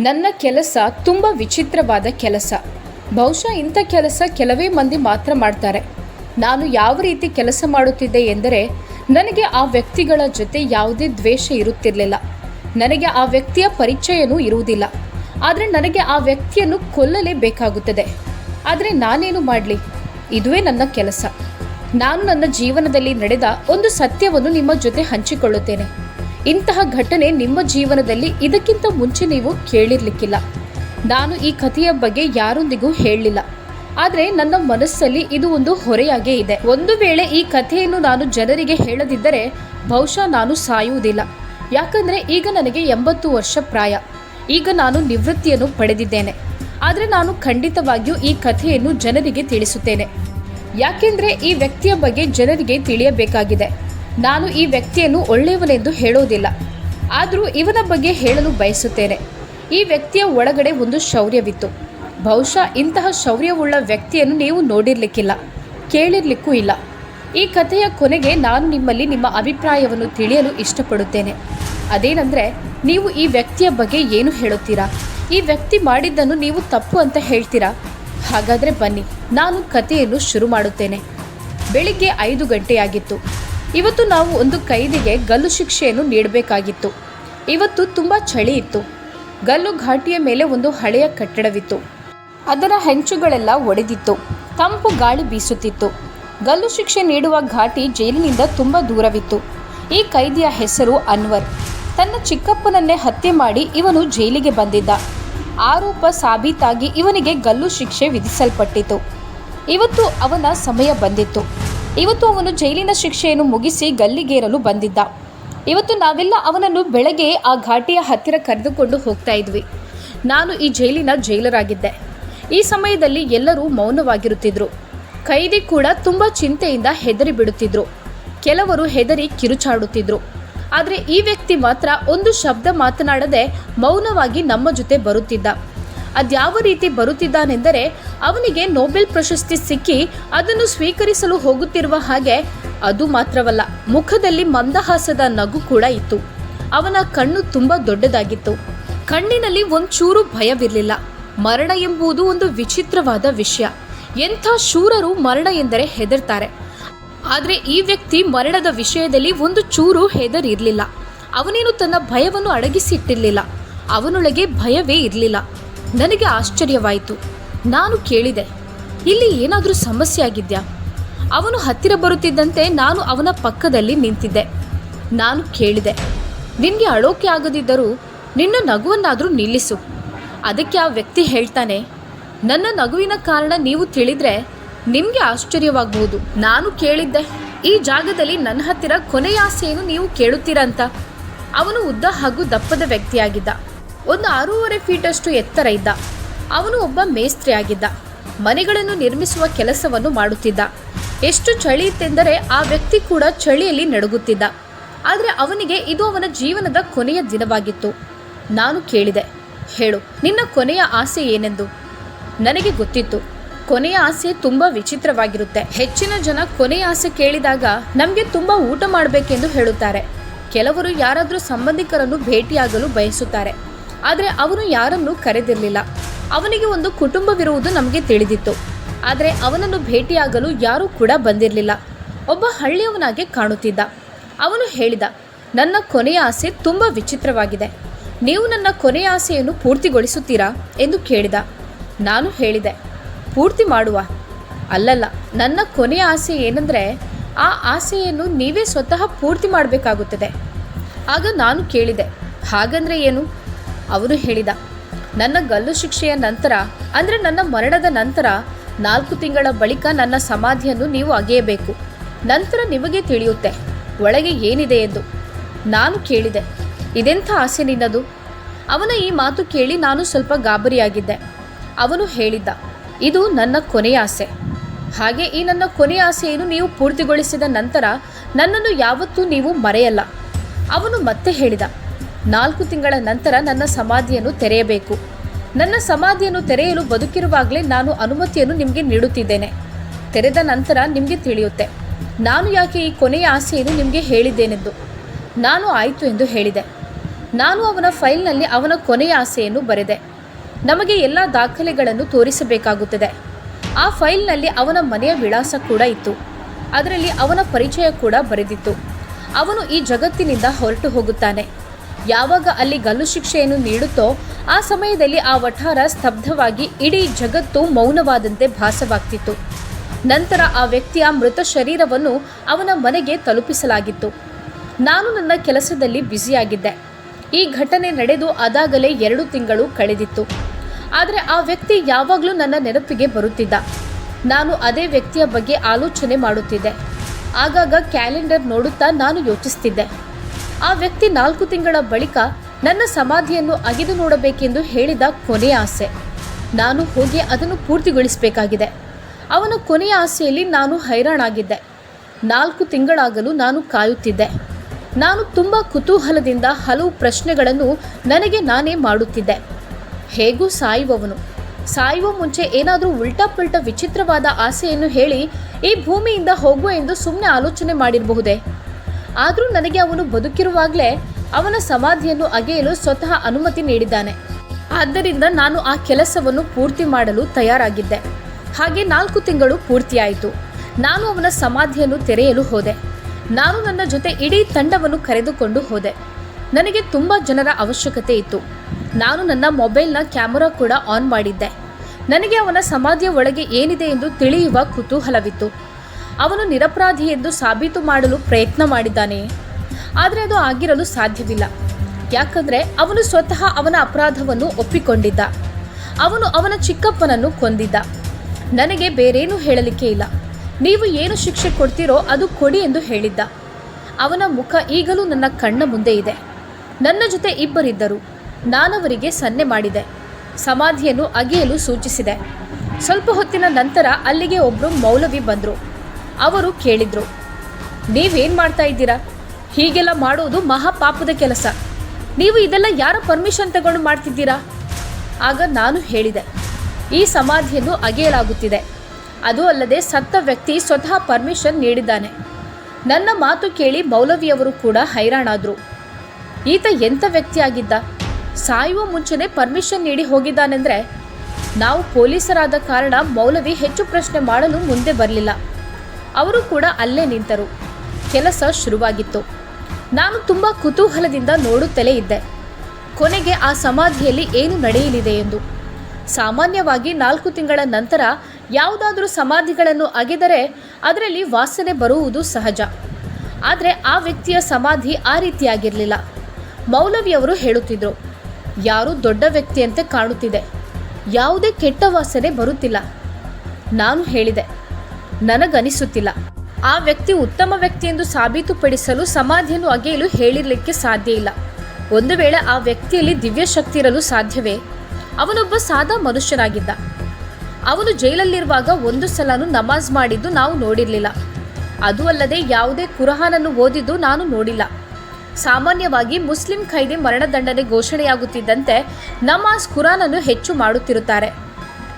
ನನ್ನ ಕೆಲಸ ತುಂಬ ವಿಚಿತ್ರವಾದ ಕೆಲಸ. ಬಹುಶಃ ಇಂಥ ಕೆಲಸ ಕೆಲವೇ ಮಂದಿ ಮಾತ್ರ ಮಾಡ್ತಾರೆ. ನಾನು ಯಾವ ರೀತಿ ಕೆಲಸ ಮಾಡುತ್ತಿದ್ದೆ ಎಂದರೆ, ನನಗೆ ಆ ವ್ಯಕ್ತಿಗಳ ಜೊತೆ ಯಾವುದೇ ದ್ವೇಷ ಇರುತ್ತಿರಲಿಲ್ಲ. ನನಗೆ ಆ ವ್ಯಕ್ತಿಯ ಪರಿಚಯನೂ ಇರುವುದಿಲ್ಲ. ಆದರೆ ನನಗೆ ಆ ವ್ಯಕ್ತಿಯನ್ನು ಕೊಲ್ಲಲೇಬೇಕಾಗುತ್ತದೆ. ಆದರೆ ನಾನೇನು ಮಾಡಲಿ? ಇದುವೇ ನನ್ನ ಕೆಲಸ. ನಾನು ನನ್ನ ಜೀವನದಲ್ಲಿ ನಡೆದ ಒಂದು ಸತ್ಯವನ್ನು ನಿಮ್ಮ ಜೊತೆ ಹಂಚಿಕೊಳ್ಳುತ್ತೇನೆ. ಇಂತಹ ಘಟನೆ ನಿಮ್ಮ ಜೀವನದಲ್ಲಿ ಇದಕ್ಕಿಂತ ಮುಂಚೆ ನೀವು ಕೇಳಿರ್ಲಿಕ್ಕಿಲ್ಲ. ನಾನು ಈ ಕಥೆಯ ಬಗ್ಗೆ ಯಾರೊಂದಿಗೂ ಹೇಳಲಿಲ್ಲ ಆದರೆ ನನ್ನ ಮನಸ್ಸಲ್ಲಿ ಇದು ಒಂದು ಹೊರೆಯಾಗೇ ಇದೆ. ಒಂದು ವೇಳೆ ಈ ಕಥೆಯನ್ನು ನಾನು ಜನರಿಗೆ ಹೇಳದಿದ್ದರೆ ಬಹುಶಃ ನಾನು ಸಾಯುವುದಿಲ್ಲ. ಯಾಕಂದರೆ ಈಗ ನನಗೆ ಎಂಬತ್ತು ವರ್ಷ ಪ್ರಾಯ. ಈಗ ನಾನು ನಿವೃತ್ತಿಯನ್ನು ಪಡೆದಿದ್ದೇನೆ. ಆದರೆ ನಾನು ಖಂಡಿತವಾಗಿಯೂ ಈ ಕಥೆಯನ್ನು ಜನರಿಗೆ ತಿಳಿಸುತ್ತೇನೆ. ಯಾಕೆಂದರೆ ಈ ವ್ಯಕ್ತಿಯ ಬಗ್ಗೆ ಜನರಿಗೆ ತಿಳಿಯಬೇಕಾಗಿದೆ. ನಾನು ಈ ವ್ಯಕ್ತಿಯನ್ನು ಒಳ್ಳೆಯವನೆಂದು ಹೇಳೋದಿಲ್ಲ. ಆದರೂ ಇವನ ಬಗ್ಗೆ ಹೇಳಲು ಬಯಸುತ್ತೇನೆ. ಈ ವ್ಯಕ್ತಿಯ ಒಳಗಡೆ ಒಂದು ಶೌರ್ಯವಿತ್ತು. ಬಹುಶಃ ಇಂತಹ ಶೌರ್ಯವುಳ್ಳ ವ್ಯಕ್ತಿಯನ್ನು ನೀವು ನೋಡಿರ್ಲಿಕ್ಕಿಲ್ಲ, ಕೇಳಿರ್ಲಿಕ್ಕೂ ಇಲ್ಲ. ಈ ಕಥೆಯ ಕೊನೆಗೆ ನಾನು ನಿಮ್ಮಲ್ಲಿ ನಿಮ್ಮ ಅಭಿಪ್ರಾಯವನ್ನು ತಿಳಿಯಲು ಇಷ್ಟಪಡುತ್ತೇನೆ. ಅದೇನೆಂದರೆ, ನೀವು ಈ ವ್ಯಕ್ತಿಯ ಬಗ್ಗೆ ಏನು ಹೇಳುತ್ತೀರಾ? ಈ ವ್ಯಕ್ತಿ ಮಾಡಿದ್ದನ್ನು ನೀವು ತಪ್ಪು ಅಂತ ಹೇಳ್ತೀರಾ? ಹಾಗಾದರೆ ಬನ್ನಿ, ನಾನು ಕಥೆಯನ್ನು ಶುರು ಮಾಡುತ್ತೇನೆ. ಬೆಳಿಗ್ಗೆ ಐದು ಗಂಟೆಯಾಗಿತ್ತು. ಇವತ್ತು ನಾವು ಒಂದು ಕೈದಿಗೆ ಗಲ್ಲು ಶಿಕ್ಷೆಯನ್ನು ನೀಡಬೇಕಾಗಿತ್ತು. ಇವತ್ತು ತುಂಬ ಚಳಿ ಇತ್ತು. ಗಲ್ಲು ಘಾಟಿಯ ಮೇಲೆ ಒಂದು ಹಳೆಯ ಕಟ್ಟಡವಿತ್ತು. ಅದರ ಹೆಂಚುಗಳೆಲ್ಲ ಒಡೆದಿತ್ತು. ತಂಪು ಗಾಳಿ ಬೀಸುತ್ತಿತ್ತು. ಗಲ್ಲು ಶಿಕ್ಷೆ ನೀಡುವ ಘಾಟಿ ಜೈಲಿನಿಂದ ತುಂಬ ದೂರವಿತ್ತು. ಈ ಕೈದಿಯ ಹೆಸರು ಅನ್ವರ್. ತನ್ನ ಚಿಕ್ಕಪ್ಪನನ್ನೇ ಹತ್ಯೆ ಮಾಡಿ ಇವನು ಜೈಲಿಗೆ ಬಂದಿದ್ದ. ಆರೋಪ ಸಾಬೀತಾಗಿ ಇವನಿಗೆ ಗಲ್ಲು ಶಿಕ್ಷೆ ವಿಧಿಸಲ್ಪಟ್ಟಿತು ಇವತ್ತು ಅವನ ಸಮಯ ಬಂದಿತ್ತು. ಇವತ್ತು ಅವನು ಜೈಲಿನ ಶಿಕ್ಷೆಯನ್ನು ಮುಗಿಸಿ ಗಲ್ಲಿಗೇರಲು ಬಂದಿದ್ದ. ಇವತ್ತು ನಾವೆಲ್ಲ ಅವನನ್ನು ಬೆಳಗ್ಗೆ ಆ ಘಾಟಿಯ ಹತ್ತಿರ ಕರೆದುಕೊಂಡು ಹೋಗ್ತಾ ಇದ್ವಿ. ನಾನು ಈ ಜೈಲಿನ ಜೈಲರಾಗಿದ್ದೆ. ಈ ಸಮಯದಲ್ಲಿ ಎಲ್ಲರೂ ಮೌನವಾಗಿರುತ್ತಿದ್ರು. ಕೈದಿ ಕೂಡ ತುಂಬ ಚಿಂತೆಯಿಂದ ಹೆದರಿ ಬಿಡುತ್ತಿದ್ರು. ಕೆಲವರು ಹೆದರಿ ಕಿರುಚಾಡುತ್ತಿದ್ರು. ಆದರೆ ಈ ವ್ಯಕ್ತಿ ಮಾತ್ರ ಒಂದು ಶಬ್ದ ಮಾತನಾಡದೆ ಮೌನವಾಗಿ ನಮ್ಮ ಜೊತೆ ಬರುತ್ತಿದ್ದ. ಅದ್ಯಾವ ರೀತಿ ಬರುತ್ತಿದ್ದಾನೆಂದರೆ ಅವನಿಗೆ ನೊಬೆಲ್ ಪ್ರಶಸ್ತಿ ಸಿಕ್ಕಿ ಅದನ್ನು ಸ್ವೀಕರಿಸಲು ಹೋಗುತ್ತಿರುವ ಹಾಗೆ ಅದು ಮಾತ್ರವಲ್ಲ, ಮುಖದಲ್ಲಿ ಮಂದಹಾಸದ ನಗು ಕೂಡ ಇತ್ತು. ಅವನ ಕಣ್ಣು ತುಂಬ ದೊಡ್ಡದಾಗಿತ್ತು. ಕಣ್ಣಿನಲ್ಲಿ ಒಂಚೂರು ಭಯವಿರಲಿಲ್ಲ. ಮರಣ ಎಂಬುದು ಒಂದು ವಿಚಿತ್ರವಾದ ವಿಷಯ. ಎಂಥ ಶೂರರು ಮರಣ ಎಂದರೆ ಹೆದರ್ತಾರೆ. ಆದರೆ ಈ ವ್ಯಕ್ತಿ ಮರಣದ ವಿಷಯದಲ್ಲಿ ಒಂದು ಚೂರು ಹೆದರಿರಲಿಲ್ಲ. ಅವನೇನು ತನ್ನ ಭಯವನ್ನು ಅಡಗಿಸಿಟ್ಟಿರಲಿಲ್ಲ. ಅವನೊಳಗೆ ಭಯವೇ ಇರಲಿಲ್ಲ. ನನಗೆ ಆಶ್ಚರ್ಯವಾಯಿತು. ನಾನು ಕೇಳಿದೆ, ಇಲ್ಲಿ ಏನಾದರೂ ಸಮಸ್ಯೆ ಆಗಿದ್ಯಾ? ಅವನು ಹತ್ತಿರ ಬರುತ್ತಿದ್ದಂತೆ ನಾನು ಅವನ ಪಕ್ಕದಲ್ಲಿ ನಿಂತಿದ್ದೆ. ನಾನು ಕೇಳಿದೆ, ನಿನಗೆ ಅಳೋಕೆ ಆಗದಿದ್ದರೂ ನಿನ್ನ ನಗುವನ್ನಾದರೂ ನಿಲ್ಲಿಸು. ಅದಕ್ಕೆ ಆ ವ್ಯಕ್ತಿ ಹೇಳ್ತಾನೆ, ನನ್ನ ನಗುವಿನ ಕಾರಣ ನೀವು ತಿಳಿದ್ರೆ ನಿಮಗೆ ಆಶ್ಚರ್ಯವಾಗಬಹುದು ನಾನು ಕೇಳಿದ್ದೆ, ಈ ಜಾಗದಲ್ಲಿ ನನ್ನ ಹತ್ತಿರ ಕೊನೆಯಾಸೆಯನ್ನು ನೀವು ಕೇಳುತ್ತೀರಂತ ಅವನು ಉದ್ದ ಹಾಗೂ ದಪ್ಪದ ವ್ಯಕ್ತಿಯಾಗಿದ್ದ. ಒಂದು ಆರೂವರೆ ಫೀಟಷ್ಟು ಎತ್ತರ ಇದ್ದ. ಅವನು ಒಬ್ಬ ಮೇಸ್ತ್ರಿ ಆಗಿದ್ದ ಮನೆಗಳನ್ನು ನಿರ್ಮಿಸುವ ಕೆಲಸವನ್ನು ಮಾಡುತ್ತಿದ್ದ. ಎಷ್ಟು ಚಳಿ ಇತ್ತೆಂದರೆ ಆ ವ್ಯಕ್ತಿ ಕೂಡ ಚಳಿಯಲ್ಲಿ ನಡುಗುತ್ತಿದ್ದ. ಆದರೆ ಅವನಿಗೆ ಇದು ಅವನ ಜೀವನದ ಕೊನೆಯ ದಿನವಾಗಿತ್ತು. ನಾನು ಕೇಳಿದೆ, ಹೇಳು, ನಿನ್ನ ಕೊನೆಯ ಆಸೆ ಏನೆಂದು? ನನಗೆ ಗೊತ್ತಿತ್ತು. ಕೊನೆಯ ಆಸೆ ತುಂಬ ವಿಚಿತ್ರವಾಗಿರುತ್ತೆ. ಹೆಚ್ಚಿನ ಜನ ಕೊನೆಯ ಆಸೆ ಕೇಳಿದಾಗ ನಮಗೆ ತುಂಬ ಊಟ ಮಾಡಬೇಕೆಂದು ಹೇಳುತ್ತಾರೆ. ಕೆಲವರು ಯಾರಾದರೂ ಸಂಬಂಧಿಕರನ್ನು ಭೇಟಿಯಾಗಲು ಬಯಸುತ್ತಾರೆ. ಆದರೆ ಅವನು ಯಾರನ್ನೂ ಕರೆದಿರಲಿಲ್ಲ. ಅವನಿಗೆ ಒಂದು ಕುಟುಂಬವಿರುವುದು ನಮಗೆ ತಿಳಿದಿತ್ತು. ಆದರೆ ಅವನನ್ನು ಭೇಟಿಯಾಗಲು ಯಾರೂ ಕೂಡ ಬಂದಿರಲಿಲ್ಲ. ಒಬ್ಬ ಹಳ್ಳಿಯವನಾಗೆ ಕಾಣುತ್ತಿದ್ದ. ಅವನು ಹೇಳಿದ, ನನ್ನ ಕೊನೆಯ ಆಸೆ ತುಂಬ ವಿಚಿತ್ರವಾಗಿದೆ. ನೀವು ನನ್ನ ಕೊನೆಯ ಆಸೆಯನ್ನು ಪೂರ್ತಿಗೊಳಿಸುತ್ತೀರಾ? ಎಂದು ಕೇಳಿದ. ನಾನು ಹೇಳಿದೆ, ಪೂರ್ತಿ ಮಾಡುವ. ಅಲ್ಲಲ್ಲ, ನನ್ನ ಕೊನೆಯ ಆಸೆ ಏನಂದರೆ, ಆ ಆಸೆಯನ್ನು ನೀವೇ ಸ್ವತಃ ಪೂರ್ತಿ ಮಾಡಬೇಕಾಗುತ್ತದೆ. ಆಗ ನಾನು ಕೇಳಿದೆ, ಹಾಗಂದರೆ ಏನು? ಅವನು ಹೇಳಿದ. ನನ್ನ ಗಲ್ಲು ಶಿಕ್ಷೆಯ ನಂತರ, ಅಂದರೆ ನನ್ನ ಮರಣದ ನಂತರ ನಾಲ್ಕು ತಿಂಗಳ ಬಳಿಕ ನನ್ನ ಸಮಾಧಿಯನ್ನು ನೀವು ಅಗೆಯಬೇಕು. ನಂತರ ನಿಮಗೆ ತಿಳಿಯುತ್ತೆ ಒಳಗೆ ಏನಿದೆ ಎಂದು. ನಾನು ಕೇಳಿದೆ, ಇದೆಂಥ ಆಸೆ ನಿನ್ನದು? ಅವನ ಈ ಮಾತು ಕೇಳಿ ನಾನು ಸ್ವಲ್ಪ ಗಾಬರಿಯಾಗಿದ್ದೆ. ಅವನು ಹೇಳಿದ್ದ, ಇದು ನನ್ನ ಕೊನೆಯ ಆಸೆ. ಹಾಗೆ ಈ ನನ್ನ ಕೊನೆಯ ಆಸೆಯನ್ನು ನೀವು ಪೂರ್ತಿಗೊಳಿಸಿದ ನಂತರ ನನ್ನನ್ನು ಯಾವತ್ತೂ ನೀವು ಮರೆಯಲ್ಲ. ಅವನು ಮತ್ತೆ ಹೇಳಿದ ನಾಲ್ಕು ತಿಂಗಳ ನಂತರ ನನ್ನ ಸಮಾಧಿಯನ್ನು ತೆರೆಯಬೇಕು. ನನ್ನ ಸಮಾಧಿಯನ್ನು ತೆರೆಯಲು ಬದುಕಿರುವಾಗಲೇ ನಾನು ಅನುಮತಿಯನ್ನು ನಿಮಗೆ ನೀಡುತ್ತಿದ್ದೇನೆ. ತೆರೆದ ನಂತರ ನಿಮಗೆ ತಿಳಿಯುತ್ತೆ. ನಾನು ಯಾಕೆ ಈ ಕೊನೆಯ ಆಸೆಯನ್ನು ನಿಮಗೆ ಹೇಳಿದ್ದೇನೆಂದು. ನಾನು ಆಯಿತು ಎಂದು ಹೇಳಿದೆ. ನಾನು ಅವನ ಫೈಲ್ನಲ್ಲಿ ಅವನ ಕೊನೆಯ ಆಸೆಯನ್ನು ಬರೆದೆ. ನಮಗೆ ಎಲ್ಲ ದಾಖಲೆಗಳನ್ನು ತೋರಿಸಬೇಕಾಗುತ್ತದೆ. ಆ ಫೈಲ್ನಲ್ಲಿ ಅವನ ಮನೆಯ ವಿಳಾಸ ಕೂಡ ಇತ್ತು. ಅದರಲ್ಲಿ ಅವನ ಪರಿಚಯ ಕೂಡ ಬರೆದಿತ್ತು. ಅವನು ಈ ಜಗತ್ತಿನಿಂದ ಹೊರಟು ಹೋಗುತ್ತಾನೆ. ಯಾವಾಗ ಅಲ್ಲಿ ಗಲ್ಲು ಶಿಕ್ಷೆಯನ್ನು ನೀಡುತ್ತೋ ಆ ಸಮಯದಲ್ಲಿ ಆ ವಠಾರ ಸ್ತಬ್ಧವಾಗಿ ಇಡೀ ಜಗತ್ತು ಮೌನವಾದಂತೆ ಭಾಸವಾಗ್ತಿತ್ತು. ನಂತರ ಆ ವ್ಯಕ್ತಿಯ ಮೃತ ಶರೀರವನ್ನು ಅವನ ಮನೆಗೆ ತಲುಪಿಸಲಾಗಿತ್ತು. ನಾನು ನನ್ನ ಕೆಲಸದಲ್ಲಿ ಬ್ಯುಸಿಯಾಗಿದ್ದೆ. ಈ ಘಟನೆ ನಡೆದು ಅದಾಗಲೇ ಎರಡು ತಿಂಗಳು ಕಳೆದಿತ್ತು. ಆದರೆ ಆ ವ್ಯಕ್ತಿ ಯಾವಾಗಲೂ ನನ್ನ ನೆನಪಿಗೆ ಬರುತ್ತಿದ್ದ. ನಾನು ಅದೇ ವ್ಯಕ್ತಿಯ ಬಗ್ಗೆ ಆಲೋಚನೆ ಮಾಡುತ್ತಿದ್ದೆ. ಆಗಾಗ ಕ್ಯಾಲೆಂಡರ್ ನೋಡುತ್ತಾ ನಾನು ಯೋಚಿಸ್ತಿದ್ದೆ. ಆ ವ್ಯಕ್ತಿ ನಾಲ್ಕು ತಿಂಗಳ ಬಳಿಕ ನನ್ನ ಸಮಾಧಿಯನ್ನು ಅಗಿದು ನೋಡಬೇಕೆಂದು ಹೇಳಿದ ಕೊನೆಯ ಆಸೆ. ನಾನು ಹೋಗಿ ಅದನ್ನು ಪೂರ್ತಿಗೊಳಿಸಬೇಕಾಗಿದೆ. ಅವನ ಕೊನೆಯ ಆಸೆಯಲ್ಲಿ ನಾನು ಹೈರಾಣಾಗಿದ್ದೆ. ನಾಲ್ಕು ತಿಂಗಳಾಗಲು ನಾನು ಕಾಯುತ್ತಿದ್ದೆ. ನಾನು ತುಂಬ ಕುತೂಹಲದಿಂದ ಹಲವು ಪ್ರಶ್ನೆಗಳನ್ನು ನನಗೆ ನಾನೇ ಮಾಡುತ್ತಿದ್ದೆ. ಹೇಗೂ ಸಾಯುವವನು? ಸಾಯುವ ಮುಂಚೆ ಏನಾದರೂ ಉಲ್ಟಾ ಪಲ್ಟಾ ವಿಚಿತ್ರವಾದ ಆಸೆಯನ್ನು ಹೇಳಿ ಈ ಭೂಮಿಯಿಂದ ಹೋಗುವ ಎಂದು ಸುಮ್ಮನೆ ಆಲೋಚನೆ ಮಾಡಿರಬಹುದೇ? ಆದರೂ ನನಗೆ ಅವನು ಬದುಕಿರುವಾಗಲೇ ಅವನ ಸಮಾಧಿಯನ್ನು ಅಗೆಯಲು ಸ್ವತಃ ಅನುಮತಿ ನೀಡಿದ್ದಾನೆ. ಆದ್ದರಿಂದ ನಾನು ಆ ಕೆಲಸವನ್ನು ಪೂರ್ತಿ ಮಾಡಲು ತಯಾರಾಗಿದ್ದೆ. ಹಾಗೆ ನಾಲ್ಕು ತಿಂಗಳು ಪೂರ್ತಿಯಾಯಿತು. ನಾನು ಅವನ ಸಮಾಧಿಯನ್ನು ತೆರೆಯಲು ಹೋದೆ. ನಾನು ನನ್ನ ಜೊತೆ ಇಡೀ ತಂಡವನ್ನು ಕರೆದುಕೊಂಡು ಹೋದೆ. ನನಗೆ ತುಂಬ ಜನರ ಅವಶ್ಯಕತೆ ಇತ್ತು. ನಾನು ನನ್ನ ಮೊಬೈಲ್ನ ಕ್ಯಾಮರಾ ಕೂಡ ಆನ್ ಮಾಡಿದ್ದೆ. ನನಗೆ ಅವನ ಸಮಾಧಿಯ ಒಳಗೆ ಏನಿದೆ ಎಂದು ತಿಳಿಯುವ ಕುತೂಹಲವಿತ್ತು. ಅವನು ನಿರಪರಾಧಿ ಎಂದು ಸಾಬೀತು ಮಾಡಲು ಪ್ರಯತ್ನ ಮಾಡಿದ್ದಾನೆ. ಆದರೆ ಅದು ಆಗಿರಲು ಸಾಧ್ಯವಿಲ್ಲ. ಯಾಕಂದರೆ ಅವನು ಸ್ವತಃ ಅವನ ಅಪರಾಧವನ್ನು ಒಪ್ಪಿಕೊಂಡಿದ್ದ. ಅವನು ಅವನ ಚಿಕ್ಕಪ್ಪನನ್ನು ಕೊಂದಿದ್ದ. ನನಗೆ ಬೇರೇನೂ ಹೇಳಲಿಕ್ಕೆ ಇಲ್ಲ. ನೀವು ಏನು ಶಿಕ್ಷೆ ಕೊಡ್ತೀರೋ ಅದು ಕೊಡಿ ಎಂದು ಹೇಳಿದ್ದ. ಅವನ ಮುಖ ಈಗಲೂ ನನ್ನ ಕಣ್ಣ ಮುಂದೆ ಇದೆ. ನನ್ನ ಜೊತೆ ಇಬ್ಬರಿದ್ದರು. ನಾನವರಿಗೆ ಸನ್ನೆ ಮಾಡಿದೆ. ಸಮಾಧಿಯನ್ನು ಅಗೆಯಲು ಸೂಚಿಸಿದೆ. ಸ್ವಲ್ಪ ಹೊತ್ತಿನ ನಂತರ ಅಲ್ಲಿಗೆ ಒಬ್ಬರು ಮೌಲವಿ ಬಂದರು. ಅವರು ಕೇಳಿದ್ರು. ನೀವೇನು ಮಾಡ್ತಾ ಇದ್ದೀರಾ? ಹೀಗೆಲ್ಲ ಮಾಡೋದು ಮಹಾಪಾಪದ ಕೆಲಸ. ನೀವು ಇದೆಲ್ಲ ಯಾರ ಪರ್ಮಿಷನ್ ತಗೊಂಡು ಮಾಡ್ತಿದ್ದೀರಾ? ಆಗ ನಾನು ಹೇಳಿದೆ. ಈ ಸಮಾಧಿಯನ್ನು ಅಗೆಯಲಾಗುತ್ತಿದೆ. ಅದು ಅಲ್ಲದೆ ಸತ್ತ ವ್ಯಕ್ತಿ ಸ್ವತಃ ಪರ್ಮಿಷನ್ ನೀಡಿದ್ದಾನೆ. ನನ್ನ ಮಾತು ಕೇಳಿ ಮೌಲವಿಯವರು ಕೂಡ ಹೈರಾಣಾದ್ರು. ಈತ ಎಂಥ ವ್ಯಕ್ತಿಯಾಗಿದ್ದ? ಸಾಯುವ ಮುಂಚೆನೇ ಪರ್ಮಿಷನ್ ನೀಡಿ ಹೋಗಿದ್ದಾನೆಂದರೆ, ನಾವು ಪೊಲೀಸರಾದ ಕಾರಣ ಮೌಲವಿ ಹೆಚ್ಚು ಪ್ರಶ್ನೆ ಮಾಡಲು ಮುಂದೆ ಬರಲಿಲ್ಲ. ಅವರು ಕೂಡ ಅಲ್ಲೇ ನಿಂತರು. ಕೆಲಸ ಶುರುವಾಗಿತ್ತು. ನಾನು ತುಂಬ ಕುತೂಹಲದಿಂದ ನೋಡುತ್ತಲೇ ಇದ್ದೆ. ಕೊನೆಗೆ ಆ ಸಮಾಧಿಯಲ್ಲಿ ಏನು ನಡೆಯಲಿದೆ ಎಂದು. ಸಾಮಾನ್ಯವಾಗಿ ನಾಲ್ಕು ತಿಂಗಳ ನಂತರ ಯಾವುದಾದರೂ ಸಮಾಧಿಗಳನ್ನು ಅಗೆದರೆ ಅದರಲ್ಲಿ ವಾಸನೆ ಬರುವುದು ಸಹಜ. ಆದರೆ ಆ ವ್ಯಕ್ತಿಯ ಸಮಾಧಿ ಆ ರೀತಿಯಾಗಿರಲಿಲ್ಲ. ಮೌಲವಿಯವರು ಹೇಳುತ್ತಿದ್ದರು ಯಾರೂ ದೊಡ್ಡ ವ್ಯಕ್ತಿಯಂತೆ ಕಾಣುತ್ತಿದೆ. ಯಾವುದೇ ಕೆಟ್ಟ ವಾಸನೆ ಬರುತ್ತಿಲ್ಲ. ನಾನು ಹೇಳಿದೆ ನನಗನಿಸುತ್ತಿಲ್ಲ. ಆ ವ್ಯಕ್ತಿ ಉತ್ತಮ ವ್ಯಕ್ತಿ ಎಂದು ಸಾಬೀತುಪಡಿಸಲು ಸಮಾಧಿಯನ್ನು ಅಗೆಯಲು ಹೇಳಿರಲಿಕ್ಕೆ ಸಾಧ್ಯ ಇಲ್ಲ. ಒಂದು ವೇಳೆ ಆ ವ್ಯಕ್ತಿಯಲ್ಲಿ ದಿವ್ಯ ಶಕ್ತಿ ಇರಲು ಸಾಧ್ಯವೇ? ಅವನೊಬ್ಬ ಸಾದಾ ಮನುಷ್ಯನಾಗಿದ್ದ. ಅವನು ಜೈಲಲ್ಲಿರುವಾಗ ಒಂದು ಸಲನೂ ನಮಾಜ್ ಮಾಡಿದ್ದು ನಾವು ನೋಡಿರಲಿಲ್ಲ. ಅದು ಅಲ್ಲದೆ ಯಾವುದೇ ಕುರಹಾನನ್ನು ಓದಿದ್ದು ನಾನು ನೋಡಿಲ್ಲ. ಸಾಮಾನ್ಯವಾಗಿ ಮುಸ್ಲಿಂ ಖೈದಿ ಮರಣದಂಡನೆ ಘೋಷಣೆಯಾಗುತ್ತಿದ್ದಂತೆ ನಮಾಜ್ ಕುರಾನನ್ನು ಹೆಚ್ಚು ಮಾಡುತ್ತಿರುತ್ತಾರೆ.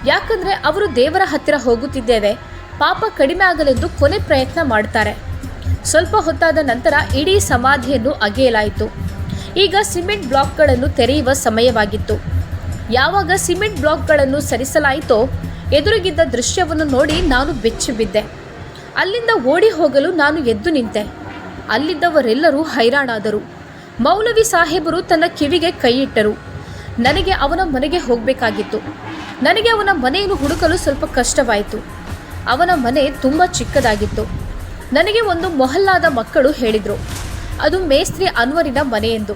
ಯಾಕಂದರೆ ಅವರು ದೇವರ ಹತ್ತಿರ ಹೋಗುತ್ತಿದ್ದೇವೆ. ಪಾಪ ಕಡಿಮೆ ಆಗಲೆಂದು ಕೊನೆ ಪ್ರಯತ್ನ ಮಾಡ್ತಾರೆ. ಸ್ವಲ್ಪ ಹೊತ್ತಾದ ನಂತರ ಇಡೀ ಸಮಾಧಿಯನ್ನು ಅಗೆಯಲಾಯಿತು. ಈಗ ಸಿಮೆಂಟ್ ಬ್ಲಾಕ್ಗಳನ್ನು ತೆರೆಯುವ ಸಮಯವಾಗಿತ್ತು. ಯಾವಾಗ ಸಿಮೆಂಟ್ ಬ್ಲಾಕ್ಗಳನ್ನು ಸರಿಸಲಾಯಿತೋ ಎದುರಿಗಿದ್ದ ದೃಶ್ಯವನ್ನು ನೋಡಿ ನಾನು ಬೆಚ್ಚಿಬಿದ್ದೆ. ಅಲ್ಲಿಂದ ಓಡಿ ಹೋಗಲು ನಾನು ಎದ್ದು ನಿಂತೆ. ಅಲ್ಲಿದ್ದವರೆಲ್ಲರೂ ಹೈರಾಣಾದರು. ಮೌಲವಿ ಸಾಹೇಬರು ತನ್ನ ಕಿವಿಗೆ ಕೈಯಿಟ್ಟರು. ನನಗೆ ಅವನ ಮನೆಗೆ ಹೋಗಬೇಕಾಗಿತ್ತು. ನನಗೆ ಅವನ ಮನೆಯನ್ನು ಹುಡುಕಲು ಸ್ವಲ್ಪ ಕಷ್ಟವಾಯಿತು. ಅವನ ಮನೆ ತುಂಬ ಚಿಕ್ಕದಾಗಿತ್ತು. ನನಗೆ ಒಂದು ಮೊಹಲ್ಲಾದ ಮಕ್ಕಳು ಹೇಳಿದರು. ಅದು ಮೇಸ್ತ್ರಿ ಅನ್ವರಿನ ಮನೆ ಎಂದು.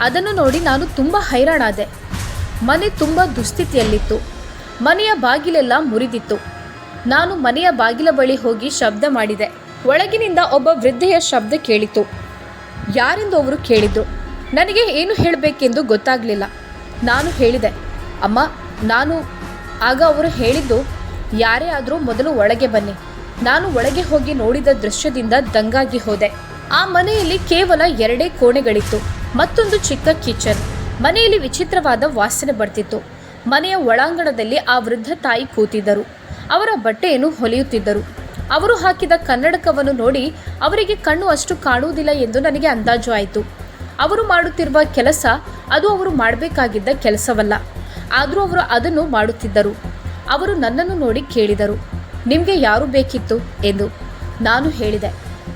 ಅದನ್ನು ನೋಡಿ ನಾನು ತುಂಬ ಹೈರಾಣಾದೆ. ಮನೆ ತುಂಬ ದುಸ್ಥಿತಿಯಲ್ಲಿತ್ತು. ಮನೆಯ ಬಾಗಿಲೆಲ್ಲ ಮುರಿದಿತ್ತು. ನಾನು ಮನೆಯ ಬಾಗಿಲ ಬಳಿ ಹೋಗಿ ಶಬ್ದ ಮಾಡಿದೆ. ಒಳಗಿನಿಂದ ಒಬ್ಬ ವೃದ್ಧೆಯ ಶಬ್ದ ಕೇಳಿತು. ಯಾರೆಂದು ಅವರು ಕೇಳಿದ್ರು. ನನಗೆ ಏನು ಹೇಳಬೇಕೆಂದು ಗೊತ್ತಾಗಲಿಲ್ಲ. ನಾನು ಹೇಳಿದೆ, ಅಮ್ಮ, ನಾನು, ಆಗ ಅವರು ಹೇಳಿದ್ದು ಯಾರೇ ಆದರೂ ಮೊದಲು ಒಳಗೆ ಬನ್ನಿ. ನಾನು ಒಳಗೆ ಹೋಗಿ ನೋಡಿದ ದೃಶ್ಯದಿಂದ ದಂಗಾಗಿ ಹೋದೆ. ಆ ಮನೆಯಲ್ಲಿ ಕೇವಲ ಎರಡೇ ಕೋಣೆಗಳಿತ್ತು. ಮತ್ತೊಂದು ಚಿಕ್ಕ ಕಿಚನ್. ಮನೆಯಲ್ಲಿ ವಿಚಿತ್ರವಾದ ವಾಸನೆ ಬರ್ತಿತ್ತು. ಮನೆಯ ಒಳಾಂಗಣದಲ್ಲಿ ಆ ವೃದ್ಧ ತಾಯಿ ಕೂತಿದ್ದರು. ಅವರ ಬಟ್ಟೆಯನ್ನು ಹೊಲಿಯುತ್ತಿದ್ದರು. ಅವರು ಹಾಕಿದ ಕನ್ನಡಕವನ್ನು ನೋಡಿ ಅವರಿಗೆ ಕಣ್ಣು ಅಷ್ಟು ಕಾಣುವುದಿಲ್ಲ ಎಂದು ನನಗೆ ಅಂದಾಜು ಆಯಿತು. ಅವರು ಮಾಡುತ್ತಿರುವ ಕೆಲಸ ಅದು ಅವರು ಮಾಡಬೇಕಾಗಿದ್ದ ಕೆಲಸವಲ್ಲ. ಆದರೂ ಅವರು ಅದನ್ನು ಮಾಡುತ್ತಿದ್ದರು. ಅವರು ನನ್ನನ್ನು ನೋಡಿ ಕೇಳಿದರು. ನಿಮಗೆ ಯಾರು ಬೇಕಿತ್ತು? ಎಂದು. ನಾನು ಹೇಳಿದೆ.